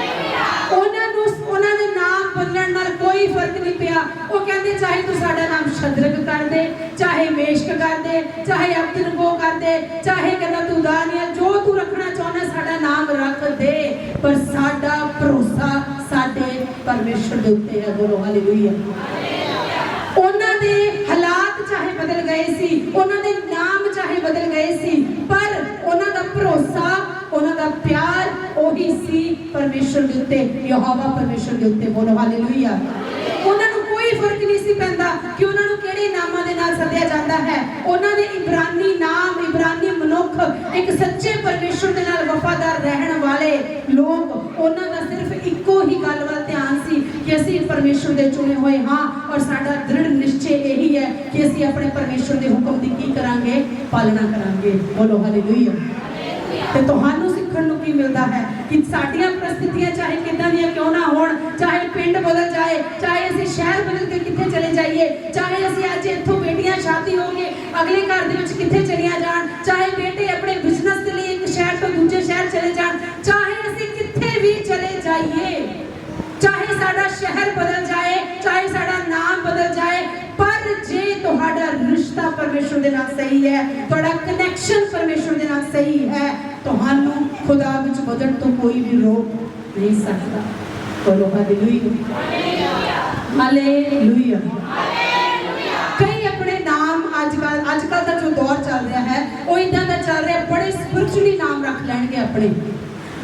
ਕੋਈ ਫ਼ਰਕ ਨਹੀਂ ਪਿਆ। ਉਹ ਕਹਿੰਦੇ, ਚਾਹੇ ਤੂੰ ਸਾਡਾ ਨਾਮ ਸ਼ਦਰਕ ਕਰ ਦੇ, ਚਾਹੇ ਮੇਸ਼ਕ ਕਰ ਦੇ, ਚਾਹੇ ਅਬਦਨਗੋ ਕਰ ਦੇ, ਚਾਹੇ ਕਹਿੰਦਾ ਤੂੰ ਦਾਨੀਅਲ ਜੋ ਤੂੰ ਰੱਖਣਾ ਚਾਹੁੰਦਾ, ਸਾਡਾ ਨਾਮ ਰੱਖ ਦੇ। ਪਰ ਸਾਡਾ ਭਰੋਸਾ ਸਾਡੇ ਪਰਮੇਸ਼ਰ ਦੇ ਉੱਤੇ ਹੈ, ਬੋਲੋ ਹਾਲੇਲੂਇਆ ਉਹਨਾਂ ਦੇ ਹਾਲਾਤ ਚਾਹੇ ਬਦਲ ਗਏ ਸੀ, ਉਹਨਾਂ ਦੇ ਨਾਮ ਚਾਹੇ ਬਦਲ ਗਏ ਸੀ, ਪਰ ਉਹਨਾਂ ਦਾ ਭਰੋਸਾ, ਉਹਨਾਂ ਦਾ ਪਿਆਰ ਉਹੀ ਸੀ ਪਰਮੇਸ਼ਰ ਦੇ ਉੱਤੇ, ਯਹੋਵਾ ਪਰਮੇਸ਼ਰ ਦੇ ਉੱਤੇ, ਬੋਲੋ ਹਾਲੇਲੂਇਆ ਉਹਨਾਂ ਨੂੰ ਫ਼ਰਕ ਨਹੀਂ ਸੀ ਪੈਂਦਾ ਕਿ ਉਹਨਾਂ ਨੂੰ ਕਿਹੜੇ ਨਾਮਾਂ ਦੇ ਨਾਲ ਸੱਦਿਆ ਜਾਂਦਾ ਹੈ। ਉਹਨਾਂ ਦੇ ਇਬਰਾਨੀ ਨਾਮ, ਇਬਰਾਨੀ ਮਨੁੱਖ ਇੱਕ ਸੱਚੇ ਪਰਮੇਸ਼ਰ ਦੇ ਨਾਲ ਵਫਾਦਾਰ ਰਹਿਣ ਵਾਲੇ ਲੋਕ, ਉਹਨਾਂ ਦਾ ਸਿਰਫ ਇੱਕੋ ਹੀ ਗੱਲ ਵੱਲ ਧਿਆਨ ਸੀ ਕਿ ਅਸੀਂ ਪਰਮੇਸ਼ਰ ਦੇ ਚੁਣੇ ਹੋਏ ਹਾਂ ਔਰ ਸਾਡਾ ਦ੍ਰਿੜ ਨਿਸ਼ਚੇ ਇਹੀ ਹੈ ਕਿ ਅਸੀਂ ਆਪਣੇ ਪਰਮੇਸ਼ਰ ਦੇ ਹੁਕਮ ਦੀ ਕੀ ਕਰਾਂਗੇ? ਪਾਲਣਾ ਕਰਾਂਗੇ। ਬੋਲੋ ਹਾਲੇਲੂਇਆ ਤੇ ਤੁਹਾਨੂੰ ਸਿੱਖਣ ਨੂੰ ਕੀ ਮਿਲਦਾ ਹੈ ਕਿ ਸਾਡੀਆਂ ਪ੍ਰਸਥਿਤੀਆਂ ਚਾਹੇ ਕਿਦਾਂ ਦੀਆਂ ਕਿਉਂ ਨਾ ਹੋਣ ਚਾਹੇ ਪਿੰਡ ਬਦਲ ਜਾਏ ਚਾਹੇ ਅਸੀਂ ਸ਼ਹਿਰ ਬਦਲ ਕੇ ਕਿੱਥੇ ਚਲੇ ਜਾਈਏ ਚਾਹੇ ਅਸੀਂ ਅੱਜ ਇੱਥੋਂ ਬੇਟੀਆਂ ਸ਼ਾਦੀ ਹੋ ਕੇ ਅਗਲੇ ਘਰ ਦੇ ਵਿੱਚ ਕਿੱਥੇ ਚਲੀਆਂ ਜਾਣ ਚਾਹੇ ਬੇਟੇ ਆਪਣੇ ਬਿਜ਼ਨਸ ਦੇ ਲਈ ਇੱਕ ਸ਼ਹਿਰ ਤੋਂ ਦੂਜੇ ਸ਼ਹਿਰ ਚਲੇ ਜਾਣ ਚਾਹੇ ਅਸੀਂ ਕਿੱਥੇ ਵੀ ਚਲੇ ਜਾਈਏ ਚਾਹੇ ਸਾਡਾ ਸ਼ਹਿਰ ਬਦਲ ਜਾਏ ਚਾਹੇ ਸਾਡਾ ਨਾਮ ਬਦਲ ਜਾਏ ਪਰ ਜੇ ਤੁਹਾਡਾ ਰਿਸ਼ਤਾ ਪਰਮੇਸ਼ਰ ਦੇ ਨਾਲ ਸਹੀ ਹੈ ਤੁਹਾਡਾ ਕਨੈਕਸ਼ਨ ਪਰਮੇਸ਼ਰ ਦੇ ਨਾਲ ਸਹੀ ਹੈ ਤੁਹਾਨੂੰ ਖੁਦਾ ਵਿੱਚ ਵਧਣ ਤੋਂ ਕੋਈ ਵੀ ਰੋਕ ਨਹੀਂ ਸਕਦਾ ਬੋਲੋ ਹਾਲੇਲੂਇਆ ਹਾਲੇਲੂਇਆ ਕਈ ਆਪਣੇ ਨਾਮ ਅੱਜ ਕੱਲ ਅੱਜ ਕੱਲ ਦਾ ਜੋ ਦੌਰ ਚੱਲ ਰਿਹਾ ਹੈ ਉਹ ਇਦਾਂ ਦਾ ਚੱਲ ਰਿਹਾ ਬੜੇ ਸਪਿਰਚੁਅਲੀ ਨਾਮ ਰੱਖ ਲੈਣਗੇ ਆਪਣੇ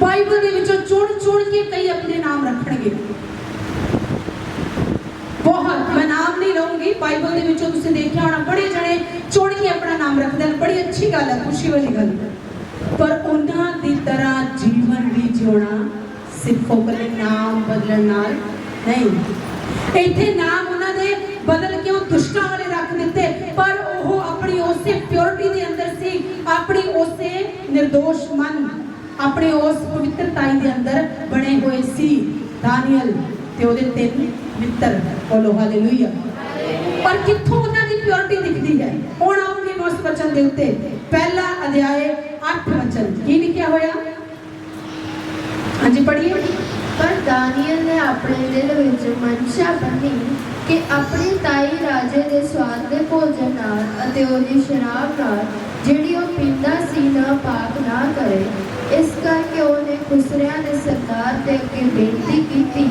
ਬਾਈਬਲ ਦੇ ਵਿੱਚੋਂ ਚੁਣ ਚੁਣ ਕੇ ਕਈ ਆਪਣੇ ਨਾਮ ਰੱਖਣਗੇ ਬਹੁਤ ਮੈਂ ਨਾਮ ਨਹੀਂ ਲਵਾਂਗੀ ਬਾਈਬਲ ਦੇ ਵਿੱਚੋਂ ਤੁਸੀਂ ਦੇਖਿਆ ਹੋਣਾ ਬੜੇ ਜਣੇ ਚੁਣ ਕੇ ਆਪਣਾ ਨਾਮ ਰੱਖਦੇ ਹਨ ਬੜੀ ਅੱਛੀ ਗੱਲ ਹੈ ਖੁਸ਼ੀ ਵਾਲੀ ਗੱਲ ਹੈ ਪਰ ਉਹਨਾਂ ਦੀ ਤਰ੍ਹਾਂ ਜੀਵਨ ਵੀ ਜਿਉਣਾ ਸਿੱਖੋ ਕੱਲੇ ਨਾਮ ਬਦਲਣ ਨਾਲ ਨਹੀਂ। ਇੱਥੇ ਨਾਮ ਉਹਨਾਂ ਦੇ ਬਦਲ ਕੇ ਦੁਸ਼ਟਾਂ ਵਾਲੇ ਰੱਖ ਦਿੱਤੇ, ਪਰ ਉਹ ਆਪਣੀ ਉਸੇ ਪਿਓਰਿਟੀ ਦੇ ਅੰਦਰ ਸੀ, ਆਪਣੀ ਉਸੇ ਨਿਰਦੋਸ਼ ਮਨ, ਆਪਣੇ ਉਸ ਪਵਿੱਤਰਤਾਈ ਦੇ ਅੰਦਰ ਬਣੇ ਹੋਏ ਸੀ। ਦਾਨੀਅਲ ਤੇ ਉਹਦੇ ਤਿੰਨ ਮਿੱਤਰ ਬੋਲੋ ਹਾਲੇਲੂਇਆ ਪਰ ਕਿੱਥੋਂ ਉਹਨਾਂ ਦੀ ਪਿਓਰਿਟੀ ਦਿਖਦੀ ਹੈ? ਹੁਣ ਆਉਂਗੇ ਉਸ ਵਚਨ ਦੇ ਉੱਤੇ। ਪਹਿਲਾ ਅਧਿਆਏ 8 ਵਚਨ। ਕੀ ਲਿਖਿਆ ਹੋਇਆ? ਹਾਂਜੀ, ਪੜ੍ਹੀਏ। ਪਰ ਦਾਨੀਅਲ ਨੇ ਆਪਣੇ ਦਿਲ ਵਿੱਚ ਮਨਸ਼ਾ ਬੰਨੀ ਕਿ ਆਪਣੇ ਤਾਈ ਰਾਜੇ ਦੇ ਸਵਾਦ ਦੇ ਭੋਜਨ ਨਾਲ ਅਤੇ ਉਹਦੀ ਸ਼ਰਾਬ ਨਾਲ ਜਿਹੜੀ ਉਹ ਪੀਂਦਾ ਸੀ ਨਾ, ਪਾਕ ਨਾ ਕਰੇ। ਇਸ ਕਰਕੇ ਉਹਨੇ ਖੁਸਰਿਆਂ ਦੇ ਸਰਦਾਰ ਦੇ ਅੱਗੇ ਬੇਨਤੀ ਕੀਤੀ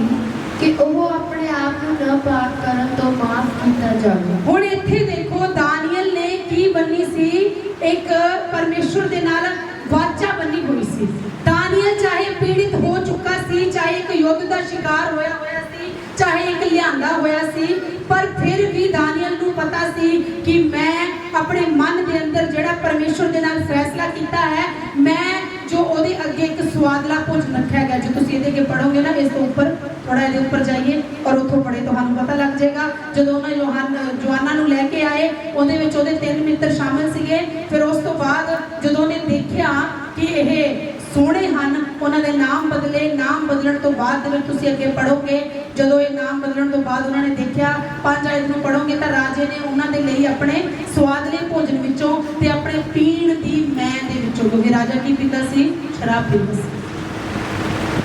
ਕਿ ਉਹ ਆਪਣੇ ਆਪ ਨੂੰ ਨਾ ਪਾਕ ਕਰਨ ਤੋਂ ਮਾਫ ਕੀਤਾ ਜਾਵੇ। ਹੁਣ ਇੱਥੇ ਦੇਖੋ, ਦਾਨੀਅਲ ਨੇ ਕੀ ਬੰਨੀ ਸੀ? ਇੱਕ ਪਰਮੇਸ਼ਵਰ ਦੇ ਨਾਲ ਵਾਚਾ ਬੰਨੀ ਹੋਈ ਸੀ। ਦਾਨੀਅਲ ਚਾਹੇ ਪੀੜਿਤ ਹੋ ਚੁੱਕਾ ਸੀ, ਚਾਹੇ ਇੱਕ ਯੁੱਧ ਦਾ ਸ਼ਿਕਾਰ ਹੋਇਆ ਹੋਇਆ ਸੀ, ਚਾਹੇ ਇੱਕ ਲਿਆਂਦਾ ਹੋਇਆ ਸੀ, ਪਰ ਫਿਰ ਵੀ ਦਾਨੀਅਲ ਨੂੰ ਪਤਾ ਸੀ ਕਿ ਮੈਂ ਆਪਣੇ ਮਨ ਦੇ ਅੰਦਰ ਜਿਹੜਾ ਪਰਮੇਸ਼ਵਰ ਦੇ ਨਾਲ ਫੈਸਲਾ ਕੀਤਾ ਹੈ, ਮੈਂ ਜੋ ਉਹਦੇ ਅੱਗੇ ਇੱਕ ਸਵਾਦਲਾ ਭੋਜਨ ਰੱਖਿਆ ਗਿਆ, ਜੇ ਤੁਸੀਂ ਇਹਦੇ ਅੱਗੇ ਪੜੋਗੇ ਨਾ, ਇਸ ਤੋਂ ਉੱਪਰ ਥੋੜਾ ਇਹਦੇ ਉੱਪਰ ਜਾਈਏ ਔਰ ਉੱਥੋਂ ਪੜੇ ਤੁਹਾਨੂੰ ਪਤਾ ਲੱਗ ਜਾਏਗਾ, ਜਦੋਂ ਉਹਨਾਂ ਯੋਹਨ ਜਵਾਨਾਂ ਨੂੰ ਲੈ ਕੇ ਆਏ, ਉਹਦੇ ਵਿੱਚ ਉਹਦੇ ਤਿੰਨ ਮਿੱਤਰ ਸ਼ਾਮਲ ਸੀਗੇ। ਫਿਰ ਉਸ ਤੋਂ ਬਾਅਦ ਜਦੋਂ ਉਹਨੇ ਦੇਖਿਆ ਕਿ ਇਹ ਸੋਹਣੇ ਹਨ, ਉਹਨਾਂ ਦੇ ਨਾਮ ਬਦਲੇ, ਨਾਮ ਬਦਲਣ ਤੋਂ ਬਾਅਦ ਦੇ ਤੁਸੀਂ ਅੱਗੇ ਪੜੋਗੇ ਜਦੋਂ ਇਹ ਨਾਮ ਬਦਲਣ ਤੋਂ ਬਾਅਦ ਉਹਨਾਂ ਨੇ ਦੇਖਿਆ, ਪੰਜ ਆਇਤ ਨੂੰ ਪੜੋਗੇ ਤਾਂ ਰਾਜੇ ਨੇ ਉਹਨਾਂ ਦੇ ਲਈ ਆਪਣੇ ਸਵਾਦਲੇ ਭੋਜਨ ਵਿੱਚੋਂ ਤੇ ਆਪਣੇ ਪੀਣ ਦੀ ਮੈਂ ਦੇ ਵਿੱਚੋਂ, ਕਿਉਂਕਿ ਰਾਜਾ ਕੀ ਪੀਂਦਾ ਸੀ? ਸ਼ਰਾਬ ਪੀਂਦਾ ਸੀ।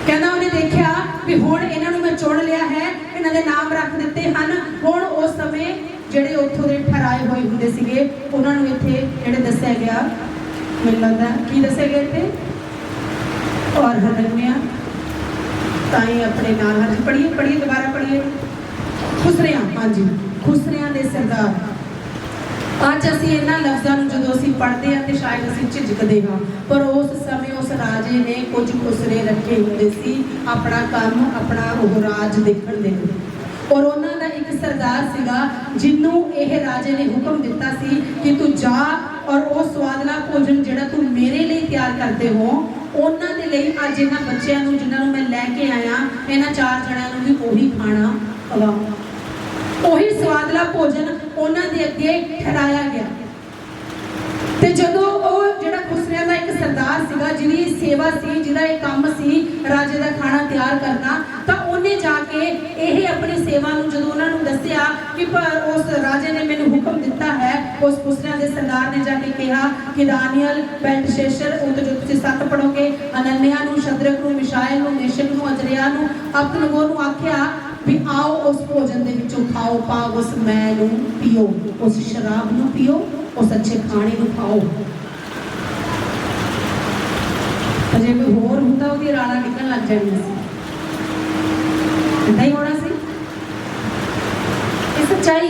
ਕਹਿੰਦਾ ਉਹਨੇ ਦੇਖਿਆ ਵੀ ਹੁਣ ਇਹਨਾਂ ਨੂੰ ਮੈਂ ਚੁਣ ਲਿਆ ਹੈ, ਇਹਨਾਂ ਦੇ ਨਾਮ ਰੱਖ ਦਿੱਤੇ ਹਨ। ਹੁਣ ਉਸ ਸਮੇਂ ਜਿਹੜੇ ਉੱਥੋਂ ਦੇ ਠਹਿਰਾਏ ਹੋਏ ਹੁੰਦੇ ਸੀਗੇ, ਉਹਨਾਂ ਨੂੰ ਇੱਥੇ ਜਿਹੜੇ ਦੱਸਿਆ ਗਿਆ, ਮੈਨੂੰ ਲੱਗਦਾ ਕੀ ਦੱਸਿਆ ਗਿਆ ਇੱਥੇ? ਔਰ ਹਨਨਿਆ ਤਾਂ ਹੀ ਆਪਣੇ ਨਾਲ ਹਾਂਜੀ ਪੜ੍ਹੀਏ ਪੜ੍ਹੀਏ, ਦੁਬਾਰਾ ਪੜ੍ਹੀਏ। ਖੁਸਰਿਆਂ, ਹਾਂਜੀ, ਖੁਸਰਿਆਂ ਦੇ ਸਰਦਾਰ। ਅੱਜ ਅਸੀਂ ਇਹਨਾਂ ਲਫ਼ਜ਼ਾਂ ਨੂੰ ਜਦੋਂ ਅਸੀਂ ਪੜ੍ਹਦੇ ਹਾਂ ਤੇ ਸ਼ਾਇਦ ਅਸੀਂ ਝਿਜਕਦੇ ਹਾਂ, ਪਰ ਉਸ ਸਮੇਂ ਉਸ ਰਾਜੇ ਨੇ ਕੁਝ ਖੁਸਰੇ ਰੱਖੇ ਹੁੰਦੇ ਸੀ, ਆਪਣਾ ਕੰਮ, ਆਪਣਾ ਉਹ ਰਾਜ ਦੇਖਣ ਦੇ ਲਈ। ਔਰ ਉਹਨਾਂ ਦਾ ਇੱਕ ਸਰਦਾਰ ਸੀਗਾ, ਜਿਹਨੂੰ ਇਹ ਰਾਜੇ ਨੇ ਹੁਕਮ ਦਿੱਤਾ ਸੀ ਕਿ ਤੂੰ ਜਾ ਔਰ ਉਹ ਸਵਾਦਲਾ ਭੋਜਨ ਜਿਹੜਾ ਤੂੰ ਮੇਰੇ ਲਈ ਤਿਆਰ ਕਰਦੇ ਹੋ, ਉਹਨਾਂ ਦੇ ਲਈ ਅੱਜ ਇਹਨਾਂ ਬੱਚਿਆਂ ਨੂੰ, ਜਿਨ੍ਹਾਂ ਨੂੰ ਮੈਂ ਲੈ ਕੇ ਆਇਆ, ਇਹਨਾਂ ਚਾਰ ਜਣਿਆਂ ਨੂੰ ਵੀ ਉਹੀ ਖਾਣਾ ਖਵਾਓ ਉਹੀ ਸਵਾਦਲਾ ਭੋਜਨ ਉਹਨਾਂ ਦੇ ਅੱਗੇ ਠਹਿਰਾਇਆ ਗਿਆ। ਤੇ ਜਦੋਂ ਉਹ ਜਿਹੜਾ ਖੁਸਰਿਆਂ ਦਾ ਇੱਕ ਸਰਦਾਰ ਸੀਗਾ, ਜਿਹਦੀ ਸੇਵਾ ਸੀ, ਜਿਹਦਾ ਇਹ ਕੰਮ ਸੀ ਰਾਜੇ ਦਾ ਖਾਣਾ ਤਿਆਰ ਕਰਨਾ, ਤਾਂ ਉਹਨੇ ਜਾ ਕੇ ਇਹ ਆਪਣੀ ਸੇਵਾ ਨੂੰ ਜਦੋਂ ਉਹਨਾਂ ਨੂੰ ਦੱਸਿਆ ਕਿ ਪ- ਉਸ ਰਾਜੇ ਨੇ ਮੈਨੂੰ ਹੁਕਮ ਦਿੱਤਾ ਹੈ, ਉਸ ਖੁਸਰਿਆਂ ਦੇ ਸਰਦਾਰ ਨੇ ਜਾ ਕੇ ਕਿਹਾ ਕਿ ਦਾਨੀਅਲ, ਬੈਲਟਸ਼ੇਸ਼ਰ, ਉਹ ਤੋਂ ਜੋ ਤੁਸੀਂ ਸੱਤ ਪੜੋਗੇ ਅਨੰਨਿਆ ਨੂੰ, ਸ਼ਦਰਕ ਨੂੰ, ਮਿਸ਼ਾਇਲ ਨੂੰ, ਮੇਸ਼ਕ ਨੂੰ, ਅਜਰਿਆ ਨੂੰ ਅਬਦਨਗੋ ਨੂੰ ਆਖਿਆ ਵੀ ਆਓ ਉਸ ਭੋਜਨ ਦੇ ਵਿੱਚੋਂ ਖਾਓ ਪਾਓ ਉਸ ਮੈਲ ਨੂੰ ਪੀਓ, ਉਸ ਸ਼ਰਾਬ ਨੂੰ ਪੀਓ, ਉਸ ਅੱਛੇ ਖਾਣੇ ਨੂੰ ਖਾਓ। ਅਜੇ ਕੋਈ ਹੋਰ ਹੁੰਦਾ, ਉਹਦੀ ਰਾਣਾ ਨਿਕਲਣ ਲੱਗ ਜਾਣੀ ਸੀ। ਏਦਾਂ ਹੀ ਹੋਣਾ ਸੀ। ਇਹ ਸੱਚਾਈ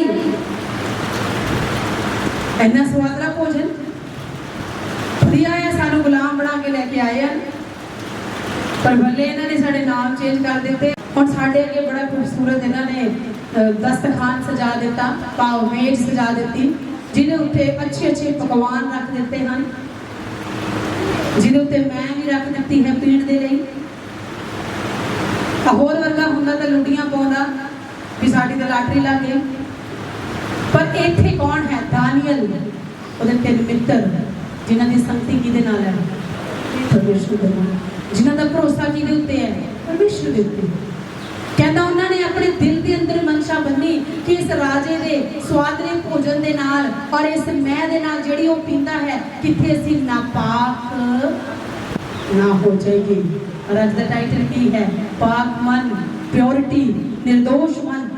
ਇੰਨਾ ਸਵਾਦਲਾ ਭੋਜਨ। ਵਧੀਆ ਹੈ, ਸਾਨੂੰ ਗੁਲਾਮ ਬਣਾ ਕੇ ਲੈ ਕੇ ਆਏ ਹਨ। ਪਰ ਬੱਲੇ ਇਹਨਾਂ ਨੇ ਸਾਡੇ ਨਾਮ ਚੇਂਜ ਕਰ ਦਿੱਤੇ। ਹੁਣ ਸਾਡੇ ਅੱਗੇ ਬੜਾ ਖੂਬਸੂਰਤ ਇਹਨਾਂ ਨੇ ਦਸਤਖਾਨ ਸਜਾ ਦਿੱਤਾ ਪਾਵ ਮੇਜ਼ ਸਜਾ ਦਿੱਤੀ, ਜਿਹਦੇ ਉੱਤੇ ਅੱਛੇ ਅੱਛੇ ਪਕਵਾਨ ਰੱਖ ਦਿੱਤੇ ਹਨ, ਜਿਹਦੇ ਉੱਤੇ ਮੈਂ ਵੀ ਰੱਖ ਦਿੱਤੀ ਹੈ ਪੀਣ ਦੇ ਲਈ। ਹੋਰ ਵਰਗਾ ਹੁੰਦਾ ਤਾਂ ਲੁੱਡੀਆਂ ਪਾਉਂਦਾ ਵੀ ਸਾਡੀ ਤਾਂ ਲਾਟਰੀ ਲੱਗ ਗਈ। ਪਰ ਇੱਥੇ ਕੌਣ ਹੈ? ਦਾਨੀਅਲ, ਉਹਦੇ ਤਿੰਨ ਮਿੱਤਰ, ਜਿਨ੍ਹਾਂ ਦੀ ਸੰਗਤੀ ਕਿਹਦੇ ਨਾਲ ਹੈ? ਪਰਮੇਸ਼ਰ ਦੇ ਨਾਲ। ਜਿਨ੍ਹਾਂ ਦਾ ਭਰੋਸਾ ਕਿਹਦੇ ਉੱਤੇ ਹੈ? ਪਰਮੇਸ਼ਰ ਦੇ ਉੱਤੇ। ਕਹਿੰਦਾ ਉਹਨਾਂ ਨੇ ਆਪਣੇ ਦਿਲ ਦੇ ਅੰਦਰ ਮਨਸ਼ਾ ਬੰਨੀ ਕਿ ਇਸ ਰਾਜੇ ਦੇ ਸਵਾਦਲੇ ਭੋਜਨ ਦੇ ਨਾਲ ਔਰ ਇਸ ਮੈਂ ਦੇ ਨਾਲ ਜਿਹੜੀ ਉਹ ਪੀਂਦਾ ਹੈ, ਕਿੱਥੇ ਅਸੀਂ ਨਾਪਾਕ ਨਾ ਹੋ ਜਾਏਗੀ ਔਰ ਅੱਜ ਦਾ ਟਾਈਟਲ ਕੀ ਹੈ? ਪਾਕ ਮਨ ਪਿਓਰਿਟੀ નિર્ਦੋਸ਼ ਮਨ।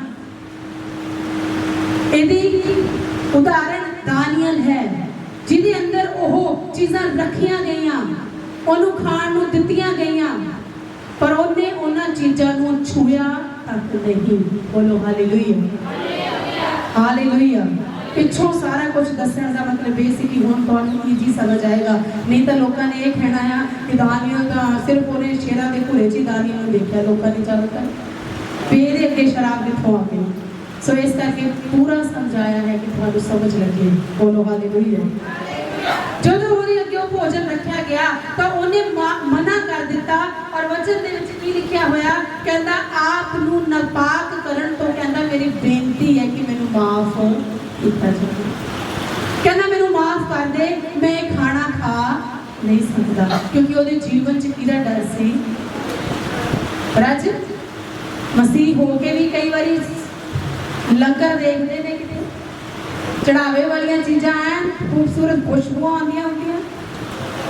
ਇਹਦੀ ਉਦਾਹਰਣ ਦਾਨੀਅਲ ਹੈ, ਜਿਹਦੇ ਅੰਦਰ ਉਹ ਚੀਜ਼ਾਂ ਰੱਖੀਆਂ ਗਈਆਂ, ਉਹਨੂੰ ਖਾਣ ਨੂੰ ਦਿੱਤੀਆਂ ਗਈਆਂ। ਪਰ ਉਹਨੇ ਉਹਨਾਂ ਚੀਜ਼ਾਂ ਨੂੰ ਛੂਇਆ ਤੱਕ ਨਹੀਂ। ਬੋਲੋ ਹਾਲੇਲੂਇਆ ਹਾਲੇਲੂਇਆ ਪਿੱਛੋਂ ਸਾਰਾ ਕੁਝ ਦੱਸਣ ਦਾ ਮਤਲਬ ਇਹ ਸੀ ਕਿ ਹੁਣ ਤੁਹਾਨੂੰ ਕੀ ਜੀ ਸਮਝ ਆਏਗਾ। ਨਹੀਂ ਤਾਂ ਲੋਕਾਂ ਨੇ ਇਹ ਕਹਿਣਾ ਆ ਕਿ ਦਾਨੀਆਂ ਤਾਂ ਸਿਰਫ ਉਹਨੇ ਸ਼ੇਰਾਂ ਦੇ ਘੁਰੇ 'ਚ ਹੀ ਦਾਨੀਅਲ ਨੂੰ ਦੇਖਿਆ। ਲੋਕਾਂ ਨੇ ਚਾਰੋਂ ਤਰਫ ਅੱਗੇ ਸ਼ਰਾਬ ਕਿੱਥੋਂ ਆ ਗਈ? ਸੋ ਇਸ ਕਰਕੇ ਪੂਰਾ ਸਮਝਾਇਆ ਹੈ ਕਿ ਤੁਹਾਨੂੰ ਸਮਝ ਲੱਗੇ। ਬੋਲੋ ਹਾਲੇਲੂਇਆ ਜਦੋਂ ਉਹਦੇ ਅੱਗੇ ਉਹ ਭੋਜਨ ਰੱਖਿਆ ਗਿਆ, ਤਾਂ ਉਹਨੇ ਮਨਾ ਕਰ ਦਿੱਤਾ ਔਰ ਵਚਨ ਦੇ ਵਿੱਚ ਕੀ ਲਿਖਿਆ ਹੋਇਆ? ਕਹਿੰਦਾ ਆਪ ਨੂੰ ਨਾਪਾਕ ਕਰਨ ਤੋਂ ਕਹਿੰਦਾ, ਮੇਰੀ ਬੇਨਤੀ ਹੈ ਕਿ ਮੈਨੂੰ ਮਾਫ ਕੀਤਾ ਜਾਵੇ। ਕਹਿੰਦਾ, ਮੈਨੂੰ ਮਾਫ ਕਰ ਦੇ, ਮੈਂ ਖਾਣਾ ਖਾ ਨਹੀਂ ਸਕਦਾ। ਕਿਉਂਕਿ ਉਹਦੇ ਜੀਵਨ 'ਚ ਕਿਹਦਾ ਡਰ ਸੀ? ਰਜ, ਮਸੀਹ ਹੋ ਕੇ ਵੀ ਕਈ ਵਾਰੀ ਲੰਗਰ ਦੇਖਦੇ ਨੇ ਚੜਾਵੇ ਵਾਲੀਆਂ ਚੀਜ਼ਾਂ ਐ, ਖੂਬਸੂਰਤ ਖੁਸ਼ਬੂਆਂ ਆਉਂਦੀਆਂ ਹੁੰਦੀਆਂ।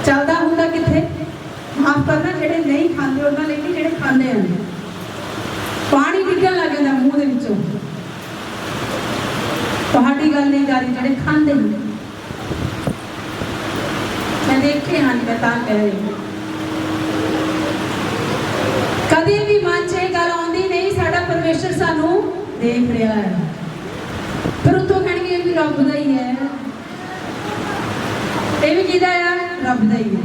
ਚੱਲਦਾ ਹੁੰਦਾ ਕਿੱਥੇ? ਮਾਫ ਕਰਨਾ, ਜਿਹੜੇ ਨਹੀਂ ਖਾਂਦੇ, ਉਹਨਾਂ ਲਈ ਨਹੀਂ ਜਿਹੜੇ ਖਾਂਦੇ ਹਨ ਪਾਣੀ ਡਿੱਗਣ ਲੱਗ ਜਾਂਦਾ ਮੂੰਹ ਦੇ ਵਿੱਚੋਂ। ਤੁਹਾਡੀ ਗੱਲ ਨਹੀਂ ਕਰੀ ਜਿਹੜੇ ਖਾਂਦੇ ਨੇ। ਮੈਂ ਦੇਖੇ ਹਨ ਮੈਂ ਤਾਂ ਕਹਿ ਰਹੀ ਕਦੇ ਵੀ ਮਨ 'ਚ ਇਹ ਗੱਲ ਆਉਂਦੀ ਨਹੀਂ, ਸਾਡਾ ਪਰਮੇਸ਼ਰ ਸਾਨੂੰ ਦੇਖ ਰਿਹਾ ਹੈ। ਫਿਰ ਉੱਥੋਂ ਇਹ ਵੀ ਰੱਬ ਦਾ ਹੀ ਹੈ। ਇਹ ਵੀ ਕਿਹਦਾ ਆ, ਰੱਬ ਦਾ ਹੀ ਹੈ।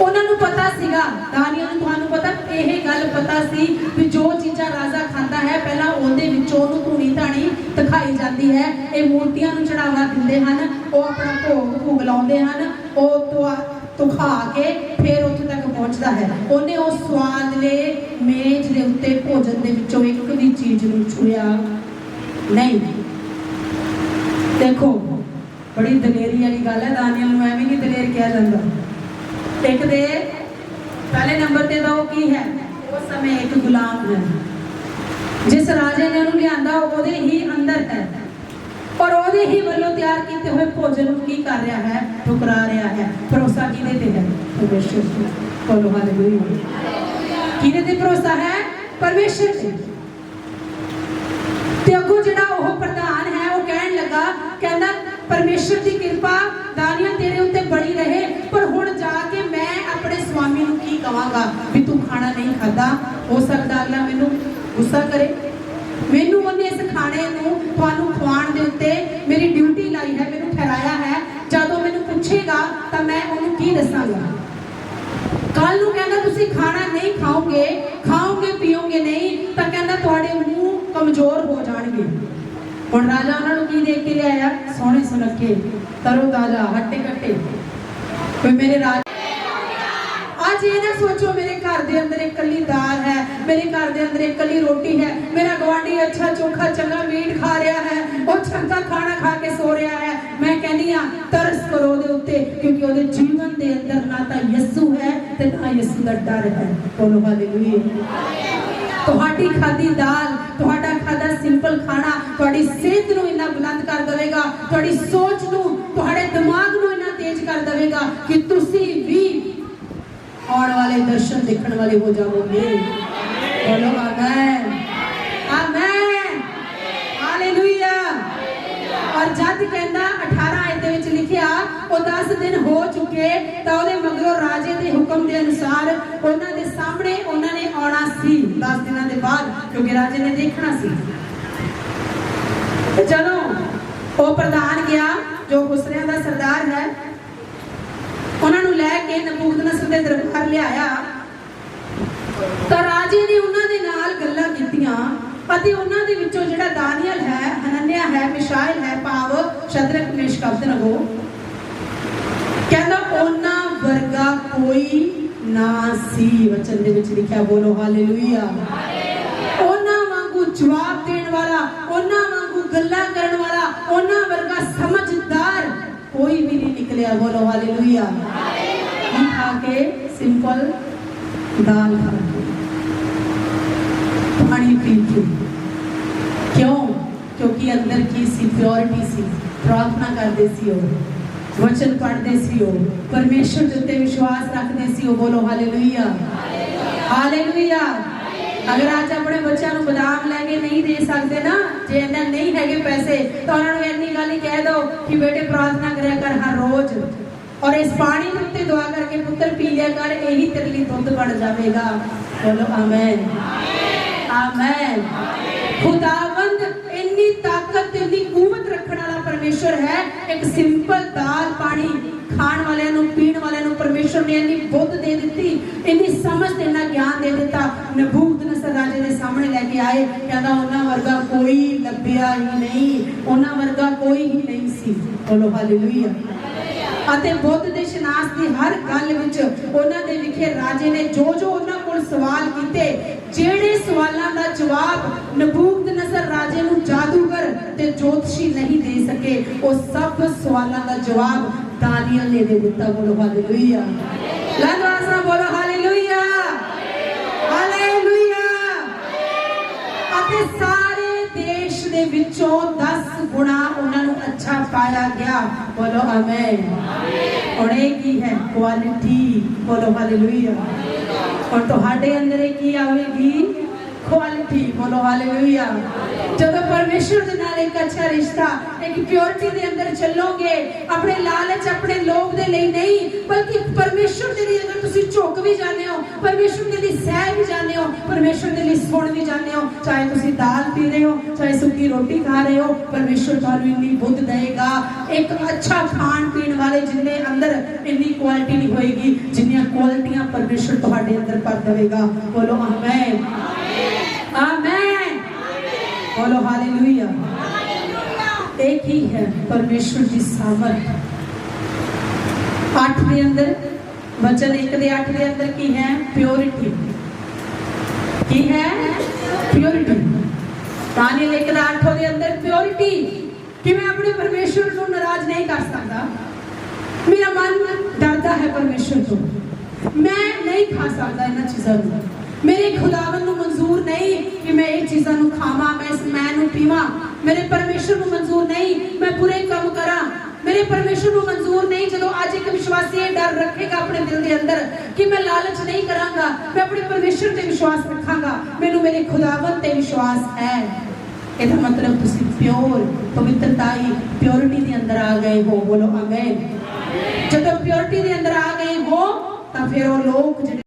ਉਹਨਾਂ ਨੂੰ ਪਤਾ ਸੀਗਾ, ਦਾਨੀਆਂ ਨੂੰ ਤੁਹਾਨੂੰ ਪਤਾ, ਇਹ ਗੱਲ ਪਤਾ ਸੀ ਵੀ ਜੋ ਚੀਜ਼ਾਂ ਰਾਜਾ ਖਾਂਦਾ ਹੈ, ਪਹਿਲਾਂ ਉਹਦੇ ਵਿੱਚੋਂ ਉਹਨੂੰ ਧੂਣੀ ਧਾਣੀ ਦਿਖਾਈ ਜਾਂਦੀ ਹੈ। ਇਹ ਮੂਰਤੀਆਂ ਨੂੰ ਚੜਾਵਾ ਦਿੰਦੇ ਹਨ, ਉਹ ਆਪਣਾ ਭੋਗ ਭੋਗ ਲਾਉਂਦੇ ਹਨ, ਉਹ ਤੋਂ ਤੁਖਾ ਕੇ ਫਿਰ ਉੱਥੇ ਤੱਕ ਪਹੁੰਚਦਾ ਹੈ। ਉਹਨੇ ਉਹ ਸਵਾਦਲੇ ਮੇਜ਼ ਦੇ ਉੱਤੇ ਭੋਜਨ ਦੇ ਵਿੱਚੋਂ ਇੱਕ ਵੀ ਚੀਜ਼ ਨੂੰ ਛੂਇਆ ਨਹੀਂ। ਦੇਖੋ, ਬੜੀ ਦਲੇਰੀ ਵਾਲੀ ਗੱਲ ਹੈ ਦਾਨੀਅਲ ਨੂੰ ਐਵੇਂ ਨਹੀਂ ਦਲੇਰ ਕਿਹਾ ਜਾਂਦਾ। ਇੱਕ ਦੇ ਪਹਿਲੇ ਨੰਬਰ ਤੇ ਤਾਂ ਉਹ ਕੀ ਹੈ? ਉਸ ਸਮੇਂ ਇੱਕ ਗੁਲਾਮ ਹੈ। ਜਿਸ ਰਾਜੇ ਨੇ ਉਹਨੂੰ ਲਿਆਂਦਾ, ਉਹਦੇ ਹੀ ਅੰਦਰ ਹੈ। ਔਰ ਉਹਦੇ ਹੀ ਵੱਲੋਂ ਤਿਆਰ ਕੀਤੇ ਹੋਏ ਭੋਜਨ ਨੂੰ ਕੀ ਕਰ ਰਿਹਾ ਹੈ? ਠੁਕਰਾ ਰਿਹਾ ਹੈ। ਭਰੋਸਾ ਕਿਹਦੇ ਤੇ ਹੈ? ਪਰਮੇਸ਼ਰ ਤੇ। ਬੋਲੋ ਹਾਲੇਲੂਇਆ ਕਿਹਦੇ ਤੇ ਭਰੋਸਾ ਹੈ? ਪਰਮੇਸ਼ਰ ਤੇ। ਤੇ ਅੱਗੋਂ ਜਿਹੜਾ ਉਹ ਪ੍ਰਧਾਨ ਕਹਿੰਦਾ, ਪਰਮੇਸ਼ਰ ਦੀ ਕਿਰਪਾ ਦਾਨੀਆਂ ਤੇਰੇ ਉੱਤੇ ਬਣੀ ਰਹੇ, ਪਰ ਹੁਣ ਜਾ ਕੇ ਮੈਂ ਆਪਣੇ ਸਵਾਮੀ ਨੂੰ ਕੀ ਕਵਾਂਗਾ? ਵੀ ਤੂੰ ਖਾਣਾ ਨਹੀਂ ਖਾਦਾ ਹੋ ਸਕਦਾ ਅਗਲਾ ਮੈਨੂੰ ਗੁੱਸਾ ਕਰੇ। ਮੈਨੂੰ ਉਹਨੇ ਇਸ ਖਾਣੇ ਨੂੰ ਤੁਹਾਨੂੰ ਖਵਾਉਣ ਦੇ ਉੱਤੇ ਮੇਰੀ ਡਿਊਟੀ ਲਾਈ ਹੈ, ਮੈਨੂੰ ਠਹਿਰਾਇਆ ਹੈ। ਜਦੋਂ ਮੈਨੂੰ ਪੁੱਛੇਗਾ, ਤਾਂ ਮੈਂ ਉਹਨੂੰ ਕੀ ਦੱਸਾਂਗਾ? ਕੱਲ ਨੂੰ ਕਹਿੰਦਾ, ਤੁਸੀਂ ਖਾਣਾ ਨਹੀਂ ਖਾਓਗੇ ਖਾਓਗੇ, ਪੀਓਗੇ ਨਹੀਂ, ਤਾਂ ਕਹਿੰਦਾ, ਤੁਹਾਡੇ ਮੂੰਹ ਕਮਜ਼ੋਰ ਹੋ ਜਾਣਗੇ। ਹੁਣ ਰਾਜਾ ਉਹਨਾਂ ਨੂੰ ਕੀ ਦੇਖ ਕੇ ਲਿਆਇਆ? ਸੋਹਣੇ ਸੁਨੱਖੇ ਤਰੋ ਤਾਜ਼ਾ ਹੱਟੇ ਕੱਟੇ ਕੋਈ ਮੇਰੇ ਰਾਜ ਅੱਜ ਇਹ ਨਾ ਸੋਚੋ, ਮੇਰੇ ਘਰ ਦੇ ਅੰਦਰ ਇੱਕ ਦਾਲ ਹੈ, ਮੇਰੇ ਘਰ ਦੇ ਅੰਦਰ ਇੱਕ ਰੋਟੀ ਹੈ, ਮੇਰਾ ਗਵਾਂਢੀ ਅੱਛਾ, ਚੋਖਾ, ਚੰਗਾ ਮੀਟ ਖਾ ਰਿਹਾ ਹੈ, ਉਹ ਚੰਗਾ ਖਾਣਾ ਖਾ ਕੇ ਸੋ ਰਿਹਾ ਹੈ। ਮੈਂ ਕਹਿੰਦੀ ਕਹਿੰਦੀ ਆ ਤਰਸ ਕਰੋ ਉਹਦੇ ਉੱਤੇ, ਕਿਉਂਕਿ ਉਹਦੇ ਜੀਵਨ ਦੇ ਅੰਦਰ ਨਾ ਤਾਂ ਯਿਸੂ ਹੈ ਤੇ ਨਾ ਯਿਸੂ ਦਾ ਡਰ ਹੈ। ਬੋਲੋ ਹਾਲੇਲੂਇਆ। ਤੁਹਾਡੀ ਖਾਦੀ ਦਾਲ, ਤੁਹਾਡਾ ਖਾਦਾ ਸਿੰਪਲ ਖਾਣਾ, ਤੁਹਾਡੀ ਸਿਹਤ ਨੂੰ ਇੰਨਾ ਬੁਲੰਦ ਕਰ ਦੇਵੇਗਾ, ਤੁਹਾਡੀ ਸੋਚ ਨੂੰ, ਤੁਹਾਡੇ ਦਿਮਾਗ ਨੂੰ ਇੰਨਾ ਤੇਜ਼ ਕਰ ਦੇਵੇਗਾ ਕਿ ਤੁਸੀਂ ਵੀ ਆਉਣ ਵਾਲੇ ਦਰਸ਼ਨ ਦੇਖਣ ਵਾਲੇ ਹੋ ਜਾਵੋਗੇ। ਬੋਲੋ, ਆਮੇਨ। ਆਮੇਨ। ਹਾਲੇਲੂਇਆ। ਔਰ ਜਦ ਕਹਿੰਦਾ ਵਿੱਚ ਲਿਖਿਆ, ਉਹ 10 ਦਿਨ ਹੋ ਚੁੱਕੇ, ਤਾਂ ਉਹਦੇ ਮਗਰੋਂ ਰਾਜੇ ਦੇ ਹੁਕਮ ਦੇ ਅਨੁਸਾਰ ਉਹਨਾਂ ਦੇ ਸਾਹਮਣੇ ਉਹਨਾਂ ਨੇ ਆਉਣਾ ਸੀ 10 ਦਿਨਾਂ ਦੇ ਬਾਅਦ, ਕਿਉਂਕਿ ਰਾਜੇ ਨੇ ਦੇਖਣਾ ਸੀ। ਤੇ ਜਦੋਂ ਉਹ ਪ੍ਰਧਾਨ ਗਿਆ, ਜੋ ਹੁਸਰਿਆਂ ਦਾ ਸਰਦਾਰ ਹੈ, ਉਹਨਾਂ ਨੂੰ ਲੈ ਕੇ ਨਬੂਕਦਨਸਰ ਦੇ ਦਰਬਾਰ ਲਿਆਇਆ, ਤਾਂ ਰਾਜੇ ਨੇ ਉਹਨਾਂ ਦੇ ਨਾਲ ਗੱਲਾਂ ਕੀਤੀਆਂ। ਅਤੇ ਉਹਨਾਂ ਦੇ ਵਿੱਚੋਂ ਜਿਹੜਾ ਦਾਨੀਅਲ ਹੈ, ਹਨਨਿਆ ਹੈ, ਮਿਸ਼ਾਇਲ ਹੈ, ਭਾਵ ਸ਼ਦਰਕ ਮੇਸ਼ਕ ਨਗੋ ਕਹਿੰਦਾ, ਉਹਨਾਂ ਵਰਗਾ ਕੋਈ ਨਾ ਸੀ, ਵਚਨ ਦੇ ਵਿੱਚ ਲਿਖਿਆ, ਬੋਲੋ, ਹਾਲੇਲੂਇਆ। ਉਹਨਾਂ ਵਾਂਗੂ ਜਵਾਬ ਦੇਣ ਵਾਲਾ, ਉਹਨਾਂ ਵਾਂਗੂ ਗੱਲਾਂ ਕਰਨ ਵਾਲਾ, ਉਹਨਾਂ ਵਰਗਾ ਸਮਝਦਾਰ ਕੋਈ ਵੀ ਨਹੀਂ ਨਿਕਲਿਆ। ਬੋਲੋ, ਹਾਲੇਲੂਇਆ। ਕੀ ਖਾ ਕੇ? ਸਿੰਪਲ ਦਾਲ ਖਾ ਕੇ ਪਾਣੀ ਪੀ ਕਿਉਂਕਿ ਅੰਦਰ ਕੀ ਸੀ? ਪਿਓਰਿਟੀ ਸੀ। ਪ੍ਰਾਰਥਨਾ ਕਰਦੇ ਸੀ ਉਹ। ਵਚਨ ਪੜ੍ਹਦੇ ਸੀ ਉਹ। ਪਰਮੇਸ਼ਰ ਦੇ ਉੱਤੇ ਵਿਸ਼ਵਾਸ ਰੱਖਦੇ ਸੀ ਉਹ। ਬੋਲੋ ਹਾਲੇਲੂਇਆ ਹਾਲੇਲੂਇਆ ਅਗਰ ਅੱਜ ਆਪਣੇ ਬੱਚਿਆਂ ਨੂੰ ਬਦਾਮ ਲੈ ਕੇ ਨਹੀਂ ਦੇ ਸਕਦੇ ਨਾ, ਜੇ ਇਹਨਾਂ ਨਹੀਂ ਹੈਗੇ ਪੈਸੇ, ਤਾਂ ਉਹਨਾਂ ਨੂੰ ਇੰਨੀ ਗੱਲ ਹੀ ਕਹਿ ਦਿਓ ਕਿ ਬੇਟੇ, ਪ੍ਰਾਰਥਨਾ ਕਰਿਆ ਕਰ ਹਰ ਰੋਜ਼। ਔਰ ਇਸ ਪਾਣੀ ਦੇ ਉੱਤੇ ਦੁਆ ਕਰਕੇ ਪੁੱਤਰ ਪੀ ਲਿਆ ਕਰ, ਇਹੀ ਤੇਰੇ ਲਈ ਦੁੱਧ ਬਣ ਜਾਵੇਗਾ। ਬੋਲੋ ਆਮੇਨ ਆਮੇਨ ਖੁਦਾਵੰਦ ਇੰਨੀ ਤਾਕਤ ਤੇ ਇੰਨੀ ਕੂਵਤ ਰੱਖਣ ਵਾਲਾ ਪਰਮੇਸ਼ਰ ਹੈ। ਇੱਕ ਸਿੰਪਲ ਦਾਲ ਪਾਣੀ ਖਾਣ ਵਾਲਿਆਂ ਨੂੰ, ਪੀਣ ਵਾਲਿਆਂ ਨੂੰ ਪਰਮੇਸ਼ਰ ਨੇ ਇੰਨੀ ਬੁੱਧ ਦੇ ਦਿੱਤੀ, ਇੰਨੀ ਸਮਝ ਤੇ ਇੰਨਾ ਗਿਆਨ ਦੇ ਦਿੱਤਾ। ਨਬੂਕਦਨਸਰ ਰਾਜੇ ਦੇ ਸਾਹਮਣੇ ਲੈ ਕੇ ਆਏ, ਕਹਿੰਦਾ ਉਹਨਾਂ ਵਰਗਾ ਕੋਈ ਲੱਭਿਆ ਹੀ ਨਹੀਂ, ਉਹਨਾਂ ਵਰਗਾ ਕੋਈ ਹੀ ਨਹੀਂ ਸੀ। ਬੋਲੋ ਹਾਲੇਲੂਇਆ। ਅਤੇ ਬੁੱਧ ਦੇ ਸ਼ਨਾਸ ਦੀ ਹਰ ਗੱਲ ਵਿੱਚ ਉਹਨਾਂ ਦੇ ਵਿਖੇ ਰਾਜੇ ਨੇ ਜੋ ਜੋ ਉਹਨਾਂ ਕੋਲ ਸਵਾਲ ਕੀਤੇ ਜਿਹੜੇ ਸਵਾਲਾਂ ਦਾ ਜਵਾਬ ਨਬੂਕਦਨਸਰ ਰਾਜੇ ਨੂੰ ਜਾਦੂਗਰ ਤੇ ਜੋਤਸ਼ੀ ਨਹੀਂ ਦੇ ਸਕੇ, ਉਹ ਸਭ ਸਵਾਲਾਂ ਦਾ ਜਵਾਬ ਦਾਨੀਅਲ ਨੇ ਦੇ ਦਿੱਤਾ ਬੋਲੋ ਹਾਲੇਲੂਇਆ। ਲਾਜ਼ਰਸ ਬੋਲੋ ਹਾਲੇਲੂਇਆ। ਹਾਲੇਲੂਇਆ। ਅਤੇ ਸਾਰੇ ਦੇਸ਼ ਦੇ ਵਿੱਚੋਂ 10 ਗੁਣਾ ਉਹਨਾਂ ਨੂੰ ਅੱਛਾ ਪਾਇਆ ਗਿਆ। ਬੋਲੋ ਆਮੇਨ। ਹੁਣ ਇਹ ਕੀ ਹੈ? ਕੁਆਲਿਟੀ ਬੋਲੋ ਹਾਲੇਲੂਇਆ। ਔਰ ਤੁਹਾਡੇ ਅੰਦਰ ਕੀ ਆਵੇਗੀ? ਕੁਆਲਿਟੀ ਬੋਲੋ ਹਾਲੇਲੂਇਆ ਜਦੋਂ ਪਰਮੇਸ਼ਰ ਦੇ ਨਾਲ ਇੱਕ ਅੱਛਾ ਰਿਸ਼ਤਾ, ਇੱਕ ਪਿਓਰਿਟੀ ਦੇ ਅੰਦਰ ਚੱਲੋਗੇ, ਆਪਣੇ ਲਾਲਚ ਆਪਣੇ ਲੋਭ ਦੇ ਲਈ ਨਹੀਂ, ਬਲਕਿ ਪਰਮੇਸ਼ਰ ਦੇ ਲਈ ਅਗਰ ਤੁਸੀਂ ਝੁਕ ਵੀ ਜਾਂਦੇ ਹੋ, ਪਰਮੇਸ਼ਰ ਦੇ ਲਈ ਸਹਿ ਵੀ ਜਾਂਦੇ ਹੋ, ਪਰਮੇਸ਼ਰ ਦੇ ਲਈ ਸੁਣ ਵੀ ਜਾਂਦੇ ਹੋ, ਚਾਹੇ ਤੁਸੀਂ ਦਾਲ ਪੀ ਰਹੇ ਹੋ, ਚਾਹੇ ਸੁੱਕੀ ਰੋਟੀ ਖਾ ਰਹੇ ਹੋ, ਪਰਮੇਸ਼ਰ ਤੁਹਾਨੂੰ ਇੰਨੀ ਬੁੱਧ ਦੇਗਾ ਇੱਕ ਅੱਛਾ ਖਾਣ ਪੀਣ ਵਾਲੇ ਜਿੰਨੇ ਅੰਦਰ ਇੰਨੀ ਕੁਆਲਿਟੀ ਨਹੀਂ ਹੋਏਗੀ, ਜਿੰਨੀਆਂ ਕੁਆਲਿਟੀਆਂ ਪਰਮੇਸ਼ਰ ਤੁਹਾਡੇ ਅੰਦਰ ਕਰ ਦੇਵੇਗਾ। ਬੋਲੋ ਆਮੇਨ ਬੋਲੋ ਹਾਲੇਲੂਇਆ। ਇਹ ਕੀ ਹੈ? ਪਰਮੇਸ਼ਰ ਦੀ ਸਾਮਰਥ। 8 ਦੇ ਅੰਦਰ ਵਚਨ 1 ਦੇ 8 ਦੇ ਅੰਦਰ ਕੀ ਹੈ? ਪਿਓਰਿਟੀ ਕੀ ਹੈ? ਪਿਓਰਿਟੀ ਦਾਨੀਏਲ 1 ਦਾ 8 ਦੇ ਅੰਦਰ ਪਿਓਰਿਟੀ ਕਿ ਮੈਂ ਆਪਣੇ ਪਰਮੇਸ਼ਰ ਨੂੰ ਨਾਰਾਜ਼ ਨਹੀਂ ਕਰ ਸਕਦਾ? ਮੇਰਾ ਮਨ ਡਰਦਾ ਹੈ ਪਰਮੇਸ਼ਰ ਤੋਂ। ਮੈਂ ਨਹੀਂ ਖਾ ਸਕਦਾ ਇਹਨਾਂ ਚੀਜ਼ਾਂ ਨੂੰ। ਮੇਰੇ ਖੁਦਾਵੰ ਨੂੰ ਮਨਜ਼ੂਰ ਨਹੀਂ ਕਿ ਮੈਂ ਇਹ ਚੀਜ਼ਾਂ ਨੂੰ ਖਾਵਾਂ, ਮੈਂ ਇਸ ਮੈਂ ਨੂੰ ਪੀਵਾਂ। ਮੇਰੇ ਪਰਮੇਸ਼ਰ ਨੂੰ ਮਨਜ਼ੂਰ ਨਹੀਂ, ਮੈਂ ਬੁਰੇ ਕੰਮ ਕਰਾਂ। ਮੇਰੇ ਪਰਮੇਸ਼ਰ ਨੂੰ ਮਨਜ਼ੂਰ ਨਹੀਂ ਜਦੋਂ ਅੱਜ ਇੱਕ ਵਿਸ਼ਵਾਸੀ ਇਹ ਡਰ ਰੱਖੇਗਾ ਆਪਣੇ ਦਿਲ ਦੇ ਅੰਦਰ ਕਿ ਮੈਂ ਲਾਲਚ ਨਹੀਂ ਕਰਾਂਗਾ, ਮੈਂ ਆਪਣੇ ਪਰਮੇਸ਼ਰ ਤੇ ਵਿਸ਼ਵਾਸ ਰੱਖਾਂਗਾ। ਮੈਨੂੰ ਮੇਰੇ ਖੁਦਾਵੰ ਤੇ ਵਿਸ਼ਵਾਸ ਹੈ। ਇਹਦਾ ਮਤਲਬ ਤੁਸੀਂ ਪਿਓਰ, ਪਵਿੱਤਰਤਾਈ ਪਿਓਰਿਟੀ ਦੇ ਅੰਦਰ ਆ ਗਏ ਹੋ। ਬੋਲੋ ਆ ਗਏ ਜਦੋਂ ਪਿਓਰਿਟੀ ਦੇ ਅੰਦਰ ਆ ਗਏ ਹੋ, ਤਾਂ ਫਿਰ ਉਹ ਲੋਕ ਜਿਹੜੇ